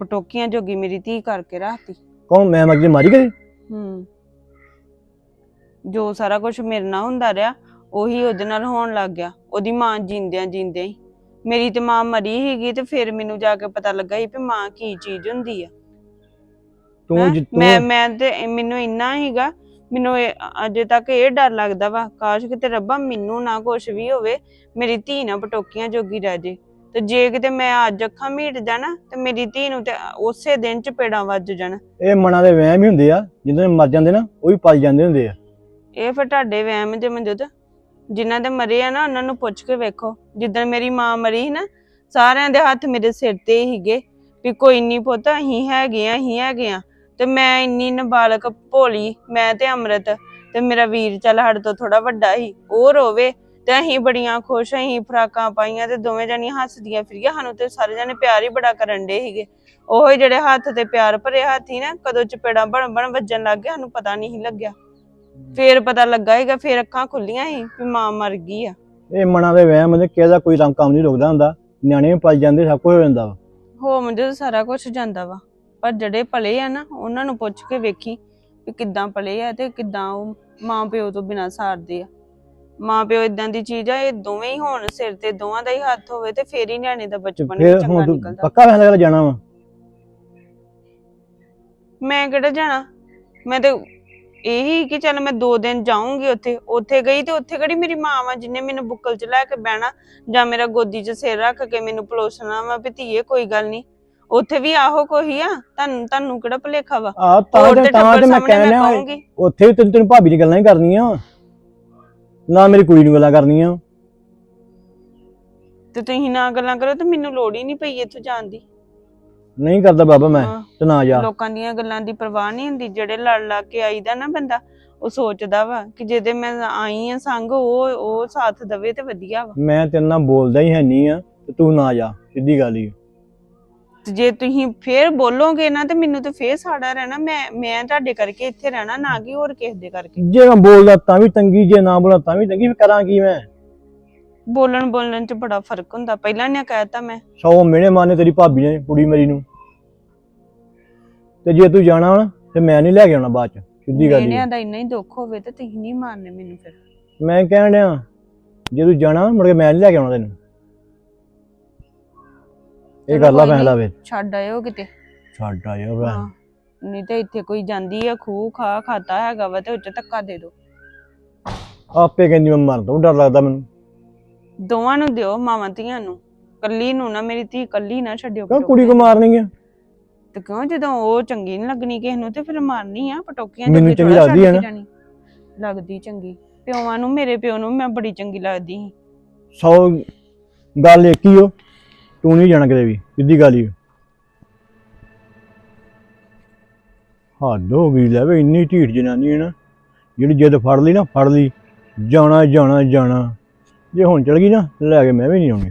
ਪਟੋਕੀਆਂ ਜੋਗੀ ਮੇਰੀ ਧੀ ਕਰਕੇ ਰੱਖਤੀ। ਕੌਣ ਮੈਂ ਮਰਜ਼ੀ ਮਾਰੀ ਕਰੀ ਹੂੰ। ਜੋ ਸਾਰਾ ਕੁਝ ਮੇਰੇ ਨਾਲ ਹੁੰਦਾ ਰਿਹਾ ਉਹੀ ਉਹਦੇ ਨਾਲ ਹੋਣ ਲੱਗ ਗਿਆ। ਉਹਦੀ ਮਾਂ ਜਿੰਦਿਆਂ ਜਿੰਦਿਆਂ ਹੀ। ਮੇਰੀ ਤੇ ਮਾਂ ਮਰੀ ਸੀਗੀ ਤੇ ਫਿਰ ਮੈਨੂੰ ਜਾ ਕੇ ਪਤਾ ਲੱਗਾ ਸੀ ਵੀ ਮਾਂ ਕੀ ਚੀਜ਼ ਹੁੰਦੀ ਆ। ਹੈਂ? ਤੂੰ ਮੈਂ ਮੈਂ ਤੇ ਮੈਨੂੰ ਇੰਨਾ ਹੀਗਾ ਮੈਨੂੰ ਇਹ- ਅਜੇ ਤੱਕ ਇਹ ਡਰ ਲੱਗਦਾ ਵਾ ਕਾਸ਼ ਕਿਤੇ ਰੱਬਾ ਮੈਨੂੰ ਨਾ ਕੁਝ ਵੀ ਹੋਵੇ ਮੇਰੀ ਧੀ ਨਾ ਪਟੋਕੀਆਂ ਜੋਗੀ ਰਹਿ ਜੇ। ਤੇ ਜੇ ਕਿਤੇ ਮੈਂ ਅੱਜ ਅੱਖਾਂ ਮੀਟ ਜਾਣਾ ਤੇ ਮੇਰੀ ਧੀ ਨੂੰ ਤੇ ਉਸੇ ਦਿਨ ਚ ਪੇੜਾਂ ਵੱਜ ਜਾਣ। ਇਹ ਮਨਾਂ ਦੇ ਵਹਿਮ ਹੀ ਹੁੰਦੇ ਆ ਜਿੰਦੇ ਮਰ ਜਾਂਦੇ ਨਾ ਉਹ ਵੀ ਪਲ ਜਾਂਦੇ ਹੁੰਦੇ ਆ। ਇਹ ਫਿਰ ਤੁਹਾਡੇ ਵਹਿਮ ਜੇ ਮਨਜੁੱਤ ਜਿਨ੍ਹਾਂ ਦੇ ਮਰੇ ਆ ਨਾ ਉਹਨਾਂ ਨੂੰ ਪੁੱਛ ਕੇ ਵੇਖੋ। ਜਿੱਦਣ ਮੇਰੀ ਮਾਂ ਮਰੀ ਸੀ ਨਾ ਸਾਰਿਆਂ ਦੇ ਹੱਥ ਮੇਰੇ ਸਿਰ ਤੇ ਹੀਗੇ ਵੀ ਕੋਈ ਨਹੀਂ ਪੁੱਤ ਅਸੀਂ ਹੈਗੇ ਆ ਅਸੀਂ ਹੈਗੇ ਆ। ਤੇ ਮੈਂ ਇੰਨੀ ਨਾਬਾਲਗ ਭੋਲੀ ਮੈਂ ਤੇ ਅੰਮ੍ਰਿਤ ਤੇ ਮੇਰਾ ਵੀਰ ਚੱਲ ਸਾਡੇ ਤੋਂ ਥੋੜਾ ਵੱਡਾ ਸੀ ਉਹ ਰੋਵੇ ਤੇ ਅਸੀਂ ਬੜੀਆਂ ਖੁਸ਼ ਅਸੀਂ ਫਰਾਕਾਂ ਪਾਈਆਂ ਤੇ ਦੋਵੇਂ ਜਣੀਆਂ ਹੱਸਦੀਆਂ ਫਿਰੀਆਂ। ਸਾਨੂੰ ਤੇ ਸਾਰੇ ਜਣੇ ਪਿਆਰ ਹੀ ਬੜਾ ਕਰਨ ਡੇ ਸੀਗੇ। ਉਹ ਜਿਹੜੇ ਹੱਥ ਤੇ ਪਿਆਰ ਭਰੇ ਹੱਥ ਨਾ ਕਦੋਂ ਚਪੇੜਾਂ ਬਣ ਬਣ ਵੱਜਣ ਲੱਗ ਗਏ ਸਾਨੂੰ ਪਤਾ ਨਹੀਂ ਲੱਗਿਆ। ਫੇਰ ਪਤਾ ਲੱਗਾ ਹੈਗਾ ਫੇਰ ਅੱਖਾਂ ਖੁੱਲੀਆਂ ਸੀ ਵੀ ਮਾਂ ਮਰ ਗਈ ਆ। ਇਹ ਮਨਾਂ ਦੇ ਵਹਿਮ ਹੁੰਦੇ ਕਿਸੇ ਦਾ ਕੋਈ ਰੰਗ ਕੰਮ ਨਹੀਂ ਰੁਕਦਾ ਹੁੰਦਾ। ਨਿਆਣੇ ਵੀ ਪਲ ਜਾਂਦੇ ਸਭ ਕੁਝ ਹੋ ਜਾਂਦਾ ਵਾ। ਹੋ ਮੁੰਡੇ ਸਾਰਾ ਕੁਝ ਜਾਂਦਾ ਵਾ। ਪਰ ਜਿਹੜੇ ਪਲੇ ਆ ਨਾ ਉਹਨਾਂ ਨੂੰ ਪੁੱਛ ਕੇ ਵੇਖੀ ਵੀ ਕਿੱਦਾਂ ਪਲੇ ਆ ਤੇ ਕਿੱਦਾਂ ਉਹ ਮਾਂ ਪਿਓ ਤੋਂ ਬਿਨਾਂ ਸਾਰਦੇ ਆ। ਮਾਂ ਪਿਓ ਇਦਾਂ ਦੀ ਚੀਜ਼ ਆ ਇਹ ਦੋਵੇਂ ਹੀ ਹੋਣ ਸਿਰ ਤੇ ਦੋਵਾਂ ਦਾ ਹੀ ਹੱਥ ਹੋਵੇ ਤੇ ਫੇਰ ਹੀ ਨਿਆਣੇ ਦਾ ਬਚਪਨ ਵੀ ਫਿਰ ਚੰਗਾ ਹੁਣ ਤੂੰ ਨਿਕਲਦਾ। ਪੱਕਾ ਫੈਸਲਾ ਕਰ ਜਾਣਾ ਵਾ? ਮੈਂ ਕਿਹੜਾ ਜਾਣਾ? ਮੈਂ ਤੇ ਇਹੀ ਕਿ ਚੱਲ ਮੈਂ ਦੋ ਦਿਨ ਜਾਊਂਗੀ ਉੱਥੇ ਉੱਥੇ ਗਈ ਤੇ ਉੱਥੇ ਕਿਹੜੀ ਮੇਰੀ ਮਾਂ ਵਾ ਜਿਹਨੇ ਮੈਨੂੰ ਬੁੱਕਲ 'ਚ ਲੈ ਕੇ ਬਹਿਣਾ ਜਾਂ ਮੇਰਾ ਗੋਦੀ 'ਚ ਸਿਰ ਰੱਖ ਕੇ ਮੈਨੂੰ ਪਲੋਸਣਾ ਵਾ ਵੀ ਧੀਏ ਕੋਈ ਗੱਲ ਨਹੀਂ ਉੱਥੇ ਵੀ ਆਹੋ ਕੋਈ ਆ ਤੁਹਾਨੂੰ ਤੁਹਾਨੂੰ ਕਿਹੜਾ ਭੁਲੇਖਾ ਵਾ? ਆ ਤਾਂ ਹੋਰ ਤੇ ਤੇ ਤਾਂ ਟੱਬਰ ਤੇ ਮੈਂ ਸਾਹਮਣੇ ਕਹਿ ਮੈਂ ਰਿਹਾ ਕਹੂੰਗੀ। ਉੱਥੇ ਵੀ ਤੈਨੂੰ ਤੈਨੂੰ ਭਾਬੀ ਦੀ ਗੱਲਾਂ ਹੀ ਕਰਨੀਆਂ। ਨਾ ਮੇਰੀ ਕੁੜੀ ਨੂੰ ਗੱਲਾਂ ਕਰਨੀਆਂ। ਤੇ ਤੁਸੀਂ ਨਾ ਗੱਲਾਂ ਕਰੋ ਤੇ ਮੈਨੂੰ ਲੋੜ ਹੀ ਨਹੀਂ ਪਈ ਇੱਥੋਂ ਜਾਣ ਦੀ। ਨਹੀਂ ਕਰਦਾ ਬਾਬਾ ਮੈਂ ਹਾਂ, ਤੇ ਨਾ ਜਾ। ਲੋਕਾਂ ਦੀਆਂ ਗੱਲਾਂ ਦੀ ਪਰਵਾਹ ਨਹੀਂ ਹੁੰਦੀ ਜਿਹੜੇ ਲੜ ਲਾ ਕੇ ਆਈਦਾ ਨਾ ਬੰਦਾ ਉਹ ਸੋਚਦਾ ਵਾ ਕਿ ਜਿਹਦੇ ਮੈਂ ਆਈ ਆ ਸੰਗ ਉਹ ਉਹ ਸਾਥ ਦਵੇ ਤੇ ਵਧੀਆ ਵਾ। ਮੈਂ ਤੇਰੇ ਨਾਲ ਬੋਲਦਾ ਹੀ ਹੈ ਨਹੀਂ ਆ ਤੇ ਤੂੰ ਨਾ ਜਾ ਸਿੱਧੀ ਗੱਲ ਹੀ ਆ। ਤੇ ਜੇ ਤੁਸੀਂ ਫੇਰ ਬੋਲੋਗੇ ਨਾ ਤੇ ਮੈਨੂੰ ਤੇ ਫੇਰ ਸਾੜਾ ਰਹਿਣਾ ਮੈਂ ਮੈਂ ਤੁਹਾਡੇ ਕਰਕੇ ਇੱਥੇ ਰਹਿਣਾ ਨਾ ਕਿ ਹੋਰ ਕਿਸੇ ਦੇ ਕਰਕੇ। ਜੇ ਮੈਂ ਬੋਲਦਾ ਤਾਂ ਵੀ ਤੰਗੀ ਜੇ ਨਾ ਬੋਲਾਂ ਤਾਂ ਵੀ ਤੰਗੀ ਫਿਰ ਕਰਾਂ ਕੀ ਮੈਂ? ਬੋਲਣ ਬੋਲਣ ਚ ਬੜਾ ਫ਼ਰਕ ਹੁੰਦਾ ਪਹਿਲਾਂ ਨੇ ਕਹਿਤਾ ਮੈਂ। ਸੌ ਮਿਹਣੇ ਮਾਨੇ ਤੇਰੀ ਭਾਬੀ ਨੇ ਕੁੜੀ ਮੇਰੀ ਨੂੰ। ਤੇ ਜੇ ਤੂੰ ਜਾਣਾ ਵਾ ਤੇ ਮੈਂ ਨਹੀਂ ਲੈ ਕੇ ਆਉਣਾ ਬਾਅਦ ਚ ਸਿੱਧੀ ਗੱਲ ਹੀ ਮੇਰਿਆਂ ਆ। ਦਾ ਇੰਨਾ ਹੀ ਦੁੱਖ ਹੋਵੇ ਤੇ ਤੁਸੀਂ ਨਹੀਂ ਮਾਰਨੇ ਮੈਨੂੰ ਫਿਰ। ਮੈਂ ਕਹਿਣ ਡਿਆ ਜੇ ਤੂੰ ਜਾਣਾ ਮੁੜ ਕੇ ਮੈਂ ਨਹੀਂ ਲੈ ਕੇ ਆਉਣਾ ਤੈਨੂੰ। ਇਹ ਚਲੋ ਕਰ ਲਾ ਕੋਈ ਨੀ। ਛੱਡ ਆਇਓ ਕਿਤੇ। ਛੱਡ ਆ ਯਾਰ ਹਾਂ ਨਹੀਂ ਤੇ ਇੱਥੇ ਕੋਈ ਜਾਂਦੀ ਆ ਖੂਹ ਖਾ ਖਾਤਾ ਹੈਗਾ ਵਾ ਤੇ ਉੱਚ ਧੱਕਾ ਦੇ ਦਿਓ। ਆਪੇ ਕਹਿੰਦੀ ਮੈਂ ਮਰਨ ਤੋਂ ਡਰ ਲੱਗਦਾ ਮੈਨੂੰ। ਦੋਵਾਂ ਨੂੰ ਦਿਓ ਮਾਵਾਂ ਧੀਆਂ ਨੂੰ। ਕੱਲੀ ਨੂੰ ਨਾ ਮੇਰੀ ਧੀ ਕੱਲੀ ਨਾ ਛੱਡਿਓ ਕਿਉਂ ਕੁੜੀ ਕੋ ਮਾਰਨੀ ਆ ਤੇ ਕਿਉਂ ਜਦੋਂ ਉਹ ਚੰਗੀ ਨਹੀਂ ਲੱਗਣੀ ਕਿਸੇ ਨੂੰ ਤੇ ਫਿਰ ਮਾਰਨੀ ਆ ਪਟੋਕੀਆਂ ਮੈਨੂੰ ਜੋਗੀ ਚੰਗੀ ਥੋੜ੍ਹਾ ਲੱਗਦੀ ਆ ਛੱਡ ਨਾ। ਜਾਣੀ। ਲੱਗਦੀ ਚੰਗੀ। ਪਿਓਵਾਂ ਨੂੰ ਮੇਰੇ ਪਿਓ ਨੂੰ ਮੈਂ ਬੜੀ ਚੰਗੀ ਲੱਗਦੀ ਸੀ। ਸੌ ਗੱਲ ਇੱਕ ਹੀ ਹੋ ਤੂੰ ਨਹੀਂ ਜਾਣਾ ਕਿਤੇ ਵੀ, ਸਿੱਧੀ ਗੱਲ ਹੀ। ਹੱਦ ਹੋ ਗਈ ਲੈ ਵੀ ਇੰਨੀ ਢੀਠ ਜਨਾਨੀ ਹੈ ਨਾ, ਜਿਹੜੀ ਜਿੱਦ ਫੜ ਲਈ ਨਾ, ਫੜ ਲਈ। ਜਾਣਾ ਜਾਣਾ ਜਾਣਾ। ਜੇ ਹੁਣ ਚਲ ਗਈ ਨਾ, ਲੈ ਕੇ ਮੈਂ ਵੀ ਨਹੀਂ ਆਉਣੀ।